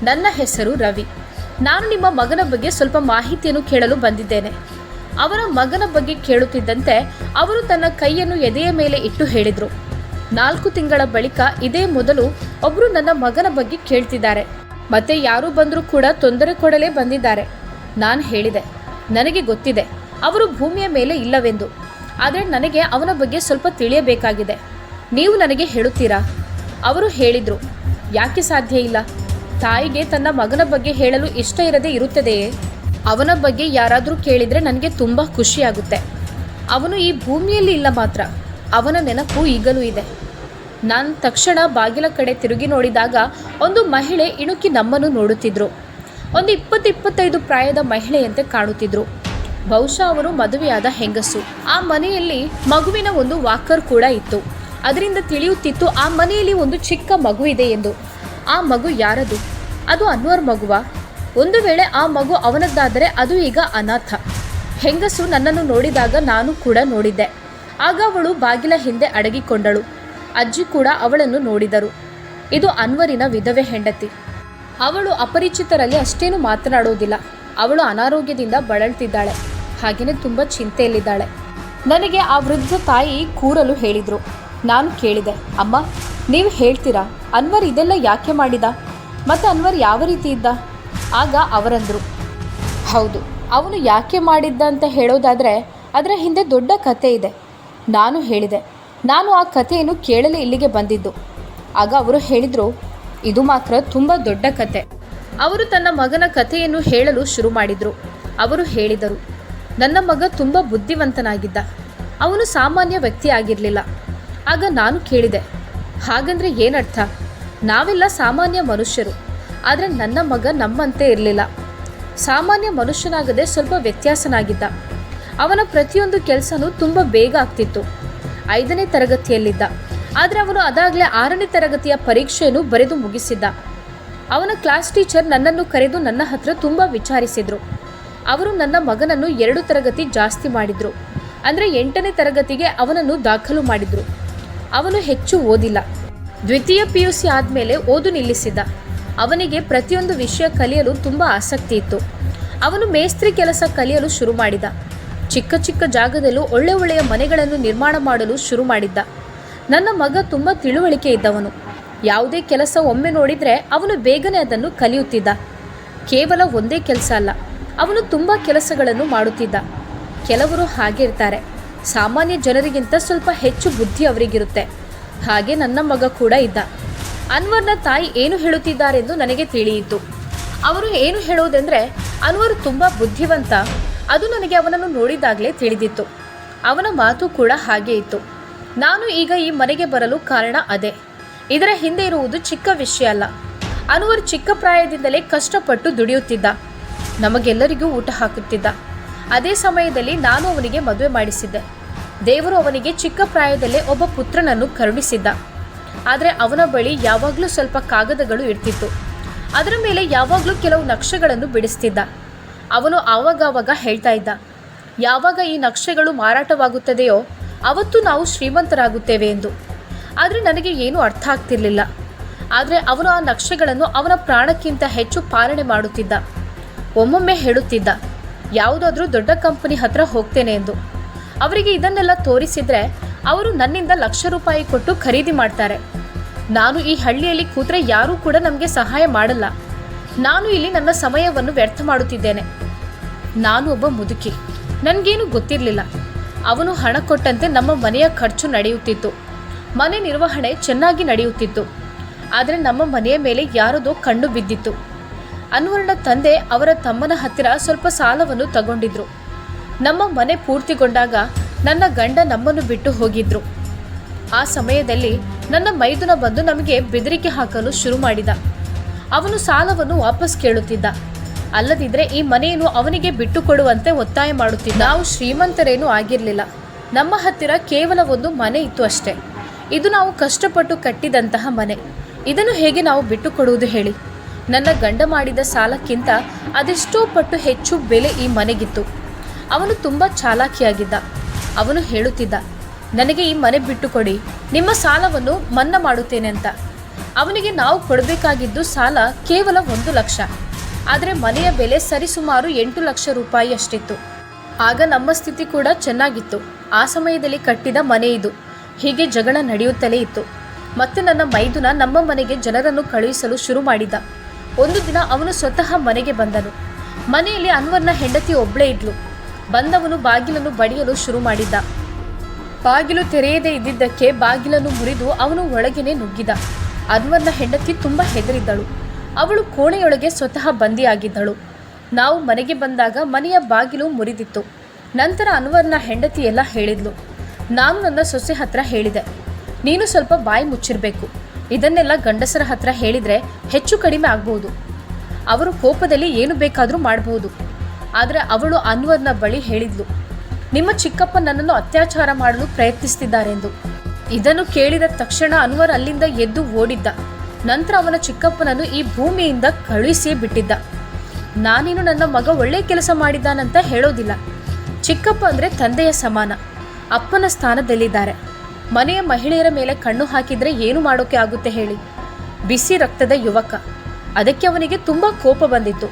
ನನ್ನ ಹೆಸರು ರವಿ. ನಾನು ನಿಮ್ಮ ಮಗನ ಬಗ್ಗೆ ಸ್ವಲ್ಪ ಮಾಹಿತಿಯನ್ನು ಕೇಳಲು ಬಂದಿದ್ದೇನೆ. ಅವರ ಮಗನ ಬಗ್ಗೆ ಕೇಳುತ್ತಿದ್ದಂತೆ ಅವರು ತನ್ನ ಕೈಯನ್ನು ಎದೆಯ ಮೇಲೆ ಇಟ್ಟು ಹೇಳಿದರು. ನಾಲ್ಕು ತಿಂಗಳ ಬಳಿಕ ಇದೇ ಮೊದಲು ಒಬ್ಬರು ನನ್ನ ಮಗನ ಬಗ್ಗೆ ಕೇಳ್ತಿದ್ದಾರೆ. ಮತ್ತೆ ಯಾರು ಬಂದರೂ ಕೂಡ ತೊಂದರೆ ಕೊಡಲೇ ಬಂದಿದ್ದಾರೆ. ನಾನು ಹೇಳಿದೆ. ನನಗೆ ಗೊತ್ತಿದೆ. ಅವರು ಭೂಮಿಯ ಮೇಲೆ ಇಲ್ಲವೆಂದು. ಆದರೆ ನನಗೆ ಅವನ ಬಗ್ಗೆ ಸ್ವಲ್ಪ ತಿಳಿಯಬೇಕಾಗಿದೆ. ನೀವು ನನಗೆ ಹೇಳುತ್ತೀರಾ? ಅವರು ಹೇಳಿದರು, ಯಾಕೆ ಸಾಧ್ಯ ಇಲ್ಲ? ತಾಯಿಗೆ ತನ್ನ ಮಗನ ಬಗ್ಗೆ ಹೇಳಲು ಇಷ್ಟ ಇರದೇ ಇರುತ್ತದೆಯೇ? ಅವನ ಬಗ್ಗೆ ಯಾರಾದರೂ ಕೇಳಿದರೆ ನನಗೆ ತುಂಬ ಖುಷಿಯಾಗುತ್ತೆ. ಅವನು ಈ ಭೂಮಿಯಲ್ಲಿ ಇಲ್ಲ ಮಾತ್ರ, ಅವನ ನೆನಪು ಈಗಲೂ ಇದೆ. ನಾನು ತಕ್ಷಣ ಬಾಗಿಲ ಕಡೆ ತಿರುಗಿ ನೋಡಿದಾಗ ಒಂದು ಮಹಿಳೆ ಇಣುಕಿ ನಮ್ಮನ್ನು ನೋಡುತ್ತಿದ್ದರು ಒಂದು ಇಪ್ಪತ್ತು ಇಪ್ಪತ್ತೈದು ಪ್ರಾಯದ ಮಹಿಳೆಯಂತೆ ಕಾಣುತ್ತಿದ್ರು. ಬಹುಶಃ ಅವರು ಮದುವೆಯಾದ ಹೆಂಗಸು. ಆ ಮನೆಯಲ್ಲಿ ಮಗುವಿನ ಒಂದು ವಾಕರ್ ಕೂಡ ಇತ್ತು. ಅದರಿಂದ ತಿಳಿಯುತ್ತಿತ್ತು, ಆ ಮನೆಯಲ್ಲಿ ಒಂದು ಚಿಕ್ಕ ಮಗು ಇದೆ ಎಂದು. ಆ ಮಗು ಯಾರದು? ಅದು ಅನ್ವರ್ ಮಗುವ? ಒಂದು ವೇಳೆ ಆ ಮಗು ಅವನದ್ದಾದರೆ ಅದು ಈಗ ಅನಾಥ. ಹೆಂಗಸು ನನ್ನನ್ನು ನೋಡಿದಾಗ ನಾನು ಕೂಡ ನೋಡಿದ್ದೆ. ಆಗ ಅವಳು ಬಾಗಿಲ ಹಿಂದೆ ಅಡಗಿಕೊಂಡಳು. ಅಜ್ಜಿ ಕೂಡ ಅವಳನ್ನು ನೋಡಿದರು. ಇದು ಅನ್ವರಿನ ವಿಧವೆ ಹೆಂಡತಿ. ಅವಳು ಅಪರಿಚಿತರಲ್ಲಿ ಅಷ್ಟೇನು ಮಾತನಾಡುವುದಿಲ್ಲ. ಅವಳು ಅನಾರೋಗ್ಯದಿಂದ ಬಳಲ್ತಿದ್ದಾಳೆ. ಹಾಗೆಯೇ ತುಂಬ ಚಿಂತೆಯಲ್ಲಿದ್ದಾಳೆ. ನನಗೆ ಆ ವೃದ್ಧ ತಾಯಿ ಕೂರಲು ಹೇಳಿದರು. ನಾನು ಕೇಳಿದೆ, ಅಮ್ಮ, ನೀವು ಹೇಳ್ತೀರಾ? ಅನ್ವರ್ ಇದೆಲ್ಲ ಯಾಕೆ ಮಾಡಿದ? ಮತ್ತು ಅನ್ವರ್ ಯಾವ ರೀತಿ ಇದ್ದ? ಆಗ ಅವರಂದರು, ಹೌದು, ಅವನು ಯಾಕೆ ಮಾಡಿದ್ದ ಅಂತ ಹೇಳೋದಾದರೆ ಅದರ ಹಿಂದೆ ದೊಡ್ಡ ಕತೆ ಇದೆ. ನಾನು ಹೇಳಿದೆ, ನಾನು ಆ ಕಥೆಯನ್ನು ಕೇಳಲು ಇಲ್ಲಿಗೆ ಬಂದಿದ್ದು. ಆಗ ಅವರು ಹೇಳಿದರು, ಇದು ಮಾತ್ರ ತುಂಬ ದೊಡ್ಡ ಕತೆ. ಅವರು ತನ್ನ ಮಗನ ಕಥೆಯನ್ನು ಹೇಳಲು ಶುರು ಮಾಡಿದರು. ಅವರು ಹೇಳಿದರು ನನ್ನ ಮಗ ತುಂಬ ಬುದ್ಧಿವಂತನಾಗಿದ್ದ. ಅವನು ಸಾಮಾನ್ಯ ವ್ಯಕ್ತಿ ಆಗಿರಲಿಲ್ಲ. ಆಗ ನಾನು ಕೇಳಿದೆ, ಹಾಗಂದ್ರೆ ಏನರ್ಥ? ನಾವೆಲ್ಲ ಸಾಮಾನ್ಯ ಮನುಷ್ಯರು, ಆದರೆ ನನ್ನ ಮಗ ನಮ್ಮಂತೆ ಇರಲಿಲ್ಲ. ಸಾಮಾನ್ಯ ಮನುಷ್ಯನಾಗದೆ ಸ್ವಲ್ಪ ವ್ಯತ್ಯಾಸನಾಗಿದ್ದ. ಅವನ ಪ್ರತಿಯೊಂದು ಕೆಲಸನೂ ತುಂಬ ಬೇಗ ಆಗ್ತಿತ್ತು. ಐದನೇ ತರಗತಿಯಲ್ಲಿದ್ದ. ಆದರೆ ಅವನು ಅದಾಗಲೇ ಆರನೇ ತರಗತಿಯ ಪರೀಕ್ಷೆಯನ್ನು ಬರೆದು ಮುಗಿಸಿದ್ದ. ಅವನ ಕ್ಲಾಸ್ ಟೀಚರ್ ನನ್ನನ್ನು ಕರೆದು ನನ್ನ ಹತ್ರ ತುಂಬ ವಿಚಾರಿಸಿದರು. ಅವರು ನನ್ನ ಮಗನನ್ನು ಎರಡು ತರಗತಿ ಜಾಸ್ತಿ ಮಾಡಿದರು. ಅಂದರೆ ಎಂಟನೇ ತರಗತಿಗೆ ಅವನನ್ನು ದಾಖಲು ಮಾಡಿದರು. ಅವನು ಹೆಚ್ಚು ಓದಿಲ್ಲ. ದ್ವಿತೀಯ ಪಿ ಯು ಸಿ ಆದಮೇಲೆ ಓದು ನಿಲ್ಲಿಸಿದ್ದ ಅವನಿಗೆ ಪ್ರತಿಯೊಂದು ವಿಷಯ ಕಲಿಯಲು ತುಂಬ ಆಸಕ್ತಿ ಇತ್ತು. ಅವನು ಮೇಸ್ತ್ರಿ ಕೆಲಸ ಕಲಿಯಲು ಶುರು ಮಾಡಿದ. ಚಿಕ್ಕ ಚಿಕ್ಕ ಜಾಗದಲ್ಲೂ ಒಳ್ಳೆ ಒಳ್ಳೆಯ ಮನೆಗಳನ್ನು ನಿರ್ಮಾಣ ಮಾಡಲು ಶುರು ಮಾಡಿದ್ದ. ನನ್ನ ಮಗ ತುಂಬ ತಿಳುವಳಿಕೆ ಇದ್ದವನು. ಯಾವುದೇ ಕೆಲಸ ಒಮ್ಮೆ ನೋಡಿದರೆ ಅವನು ಬೇಗನೆ ಅದನ್ನು ಕಲಿಯುತ್ತಿದ್ದ. ಕೇವಲ ಒಂದೇ ಕೆಲಸ ಅಲ್ಲ. ಅವನು ತುಂಬ ಕೆಲಸಗಳನ್ನು ಮಾಡುತ್ತಿದ್ದ. ಕೆಲವರು ಹಾಗೆ ಇರ್ತಾರೆ. ಸಾಮಾನ್ಯ ಜನರಿಗಿಂತ ಸ್ವಲ್ಪ ಹೆಚ್ಚು ಬುದ್ಧಿ ಅವರಿಗಿರುತ್ತೆ. ಹಾಗೆ ನನ್ನ ಮಗ ಕೂಡ ಇದ್ದ. ಅನ್ವರ್ನ ತಾಯಿ ಏನು ಹೇಳುತ್ತಿದ್ದಾರೆಂದು ನನಗೆ ತಿಳಿಯಿತು. ಅವರು ಏನು ಹೇಳುವುದೆಂದರೆ, ಅನ್ವರ್ ತುಂಬ ಬುದ್ಧಿವಂತ. ಅದು ನನಗೆ ಅವನನ್ನು ನೋಡಿದಾಗಲೇ ತಿಳಿದಿತ್ತು. ಅವನ ಮಾತು ಕೂಡ ಹಾಗೆ ಇತ್ತು. ನಾನು ಈಗ ಈ ಮನೆಗೆ ಬರಲು ಕಾರಣ ಅದೇ. ಇದರ ಹಿಂದೆ ಇರುವುದು ಚಿಕ್ಕ ವಿಷಯ ಅಲ್ಲ. ಅನ್ವರ್ ಚಿಕ್ಕ ಪ್ರಾಯದಿಂದಲೇ ಕಷ್ಟಪಟ್ಟು ದುಡಿಯುತ್ತಿದ್ದ. ನಮಗೆಲ್ಲರಿಗೂ ಊಟ ಹಾಕುತ್ತಿದ್ದ. ಅದೇ ಸಮಯದಲ್ಲಿ ನಾನು ಅವನಿಗೆ ಮದುವೆ ಮಾಡಿಸಿದ್ದೆ. ದೇವರು ಅವನಿಗೆ ಚಿಕ್ಕ ಪ್ರಾಯದಲ್ಲೇ ಒಬ್ಬ ಪುತ್ರನನ್ನು ಕರುಣಿಸಿದ್ದ. ಆದರೆ ಅವನ ಬಳಿ ಯಾವಾಗಲೂ ಸ್ವಲ್ಪ ಕಾಗದಗಳು ಇರ್ತಿತ್ತು. ಅದರ ಮೇಲೆ ಯಾವಾಗಲೂ ಕೆಲವು ನಕ್ಷೆಗಳನ್ನು ಬಿಡಿಸ್ತಿದ್ದ. ಅವನು ಆವಾಗವಾಗ ಹೇಳ್ತಾ ಇದ್ದ, ಯಾವಾಗ ಈ ನಕ್ಷೆಗಳು ಮಾರಾಟವಾಗುತ್ತದೆಯೋ ಅವತ್ತು ನಾವು ಶ್ರೀಮಂತರಾಗುತ್ತೇವೆ ಎಂದು. ಆದರೆ ನನಗೆ ಏನೂ ಅರ್ಥ ಆಗ್ತಿರಲಿಲ್ಲ. ಆದರೆ ಅವನು ಆ ನಕ್ಷೆಗಳನ್ನು ಅವನ ಪ್ರಾಣಕ್ಕಿಂತ ಹೆಚ್ಚು ಪಾಲನೆ ಮಾಡುತ್ತಿದ್ದ. ಒಮ್ಮೊಮ್ಮೆ ಹೇಳುತ್ತಿದ್ದ, ಯಾವುದಾದ್ರೂ ದೊಡ್ಡ ಕಂಪನಿ ಹತ್ರ ಹೋಗ್ತೇನೆ ಎಂದು. ಅವರಿಗೆ ಇದನ್ನೆಲ್ಲ ತೋರಿಸಿದ್ರೆ ಅವರು ನನ್ನಿಂದ ಲಕ್ಷ ರೂಪಾಯಿ ಕೊಟ್ಟು ಖರೀದಿ ಮಾಡ್ತಾರೆ. ನಾನು ಈ ಹಳ್ಳಿಯಲ್ಲಿ ಕೂತ್ರೆ ಯಾರೂ ಕೂಡ ನಮಗೆ ಸಹಾಯ ಮಾಡಲ್ಲ. ನಾನು ಇಲ್ಲಿ ನನ್ನ ಸಮಯವನ್ನು ವ್ಯರ್ಥ ಮಾಡುತ್ತಿದ್ದೇನೆ. ನಾನು ಒಬ್ಬ ಮುದುಕಿ. ನನಗೇನು ಗೊತ್ತಿರಲಿಲ್ಲ. ಅವನು ಹಣ ಕೊಟ್ಟಂತೆ ನಮ್ಮ ಮನೆಯ ಖರ್ಚು ನಡೆಯುತ್ತಿತ್ತು. ಮನೆ ನಿರ್ವಹಣೆ ಚೆನ್ನಾಗಿ ನಡೆಯುತ್ತಿತ್ತು. ಆದರೆ ನಮ್ಮ ಮನೆಯ ಮೇಲೆ ಯಾರದೋ ಕಣ್ಣು ಬಿದ್ದಿತ್ತು. ಅನ್ವರ್ನ ತಂದೆ ಅವರ ತಮ್ಮನ ಹತ್ತಿರ ಸ್ವಲ್ಪ ಸಾಲವನ್ನು ತಗೊಂಡಿದ್ರು. ನಮ್ಮ ಮನೆ ಪೂರ್ತಿಗೊಂಡಾಗ ನನ್ನ ಗಂಡ ನಮ್ಮನ್ನು ಬಿಟ್ಟು ಹೋಗಿದ್ರು. ಆ ಸಮಯದಲ್ಲಿ ನನ್ನ ಮೈದುನ ಬಂದು ನಮಗೆ ಬೆದರಿಕೆ ಹಾಕಲು ಶುರು ಮಾಡಿದ. ಅವನು ಸಾಲವನ್ನು ವಾಪಸ್ ಕೇಳುತ್ತಿದ್ದ. ಅಲ್ಲದಿದ್ರೆ ಈ ಮನೆಯನ್ನು ಅವನಿಗೆ ಬಿಟ್ಟು ಕೊಡುವಂತೆ ಒತ್ತಾಯ ಮಾಡುತ್ತಿದ್ದ. ನಾವು ಶ್ರೀಮಂತರೇನೂ ಆಗಿರಲಿಲ್ಲ. ನಮ್ಮ ಹತ್ತಿರ ಕೇವಲ ಒಂದು ಮನೆ ಇತ್ತು ಅಷ್ಟೇ. ಇದು ನಾವು ಕಷ್ಟಪಟ್ಟು ಕಟ್ಟಿದಂತಹ ಮನೆ. ಇದನ್ನು ಹೇಗೆ ನಾವು ಬಿಟ್ಟು ಕೊಡುವುದು ಹೇಳಿ. ನನ್ನ ಗಂಡ ಮಾಡಿದ ಸಾಲಕ್ಕಿಂತ ಅದೆಷ್ಟೋ ಪಟ್ಟು ಹೆಚ್ಚು ಬೆಲೆ ಈ ಮನೆಗಿತ್ತು. ಅವನು ತುಂಬ ಚಾಲಾಕಿಯಾಗಿದ್ದ. ಅವನು ಹೇಳುತ್ತಿದ್ದ, ನನಗೆ ಈ ಮನೆ ಬಿಟ್ಟುಕೊಡಿ, ನಿಮ್ಮ ಸಾಲವನ್ನು ಮನ್ನಾ ಮಾಡುತ್ತೇನೆ ಅಂತ. ಅವನಿಗೆ ನಾವು ಕೊಡಬೇಕಾಗಿದ್ದು ಸಾಲ ಕೇವಲ ಒಂದು ಲಕ್ಷ. ಆದರೆ ಮನೆಯ ಬೆಲೆ ಸರಿಸುಮಾರು ಎಂಟು ಲಕ್ಷ ರೂಪಾಯಿ ಅಷ್ಟಿತ್ತು ಆಗ ನಮ್ಮ ಸ್ಥಿತಿ ಕೂಡ ಚೆನ್ನಾಗಿತ್ತು. ಆ ಸಮಯದಲ್ಲಿ ಕಟ್ಟಿದ ಮನೆ ಇದು. ಹೀಗೆ ಜಗಳ ನಡೆಯುತ್ತಲೇ ಇತ್ತು. ಮತ್ತೆ ನನ್ನ ಮೈದುನ ನಮ್ಮ ಮನೆಗೆ ಜನರನ್ನು ಕಳುಹಿಸಲು ಶುರು ಮಾಡಿದ. ಒಂದು ದಿನ ಅವನು ಸ್ವತಃ ಮನೆಗೆ ಬಂದನು. ಮನೆಯಲ್ಲಿ ಅನ್ವರ್ನ ಹೆಂಡತಿ ಒಬ್ಬಳೇ ಇದ್ಲು. ಬಂದವನು ಬಾಗಿಲನ್ನು ಬಡಿಯಲು ಶುರು ಮಾಡಿದ್ದ. ಬಾಗಿಲು ತೆರೆಯದೇ ಇದ್ದಿದ್ದಕ್ಕೆ ಬಾಗಿಲನ್ನು ಮುರಿದು ಅವನು ಒಳಗೆನೆ ನುಗ್ಗಿದ. ಅನ್ವರ್ನ ಹೆಂಡತಿ ತುಂಬ ಹೆದರಿದ್ದಳು. ಅವಳು ಕೋಣೆಯೊಳಗೆ ಸ್ವತಃ ಬಂದಿಯಾಗಿದ್ದಳು. ನಾವು ಮನೆಗೆ ಬಂದಾಗ ಮನೆಯ ಬಾಗಿಲು ಮುರಿದಿತ್ತು. ನಂತರ ಅನ್ವರ್ನ ಹೆಂಡತಿ ಎಲ್ಲ ಹೇಳಿದ್ಲು. ನಾನು ನನ್ನ ಸೊಸೆ ಹತ್ರ ಹೇಳಿದೆ. ನೀನು ಸ್ವಲ್ಪ ಬಾಯಿ ಮುಚ್ಚಿರಬೇಕು. ಇದನ್ನೆಲ್ಲ ಗಂಡಸರ ಹತ್ರ ಹೇಳಿದರೆ ಹೆಚ್ಚು ಕಡಿಮೆ ಆಗ್ಬೋದು. ಅವರು ಕೋಪದಲ್ಲಿ ಏನು ಬೇಕಾದರೂ ಮಾಡಬಹುದು ಆದರೆ ಅವಳು ಅನ್ವರ್ನ ಬಳಿ ಹೇಳಿದ್ಲು, ನಿಮ್ಮ ಚಿಕ್ಕಪ್ಪ ನನ್ನನ್ನು ಅತ್ಯಾಚಾರ ಮಾಡಲು ಪ್ರಯತ್ನಿಸ್ತಿದ್ದಾರೆಂದು. ಇದನ್ನು ಕೇಳಿದ ತಕ್ಷಣ ಅನ್ವರ್ ಅಲ್ಲಿಂದ ಎದ್ದು ಓಡಿದ್ದ. ನಂತರ ಅವನ ಚಿಕ್ಕಪ್ಪನನ್ನು ಈ ಭೂಮಿಯಿಂದ ಕಳುಹಿಸಿ ಬಿಟ್ಟಿದ್ದ. ನಾನೇನು ನನ್ನ ಮಗ ಒಳ್ಳೆ ಕೆಲಸ ಮಾಡಿದ್ದಾನಂತ ಹೇಳೋದಿಲ್ಲ. ಚಿಕ್ಕಪ್ಪ ಅಂದರೆ ತಂದೆಯ ಸಮಾನ. ಅಪ್ಪನ ಸ್ಥಾನದಲ್ಲಿದ್ದಾರೆ. ಮನೆಯ ಮಹಿಳೆಯರ ಮೇಲೆ ಕಣ್ಣು ಹಾಕಿದರೆ ಏನು ಮಾಡೋಕೆ ಆಗುತ್ತೆ ಹೇಳಿ. ಬಿಸಿ ರಕ್ತದ ಯುವಕ. ಅದಕ್ಕೆ ಅವನಿಗೆ ತುಂಬ ಕೋಪ ಬಂದಿತ್ತು.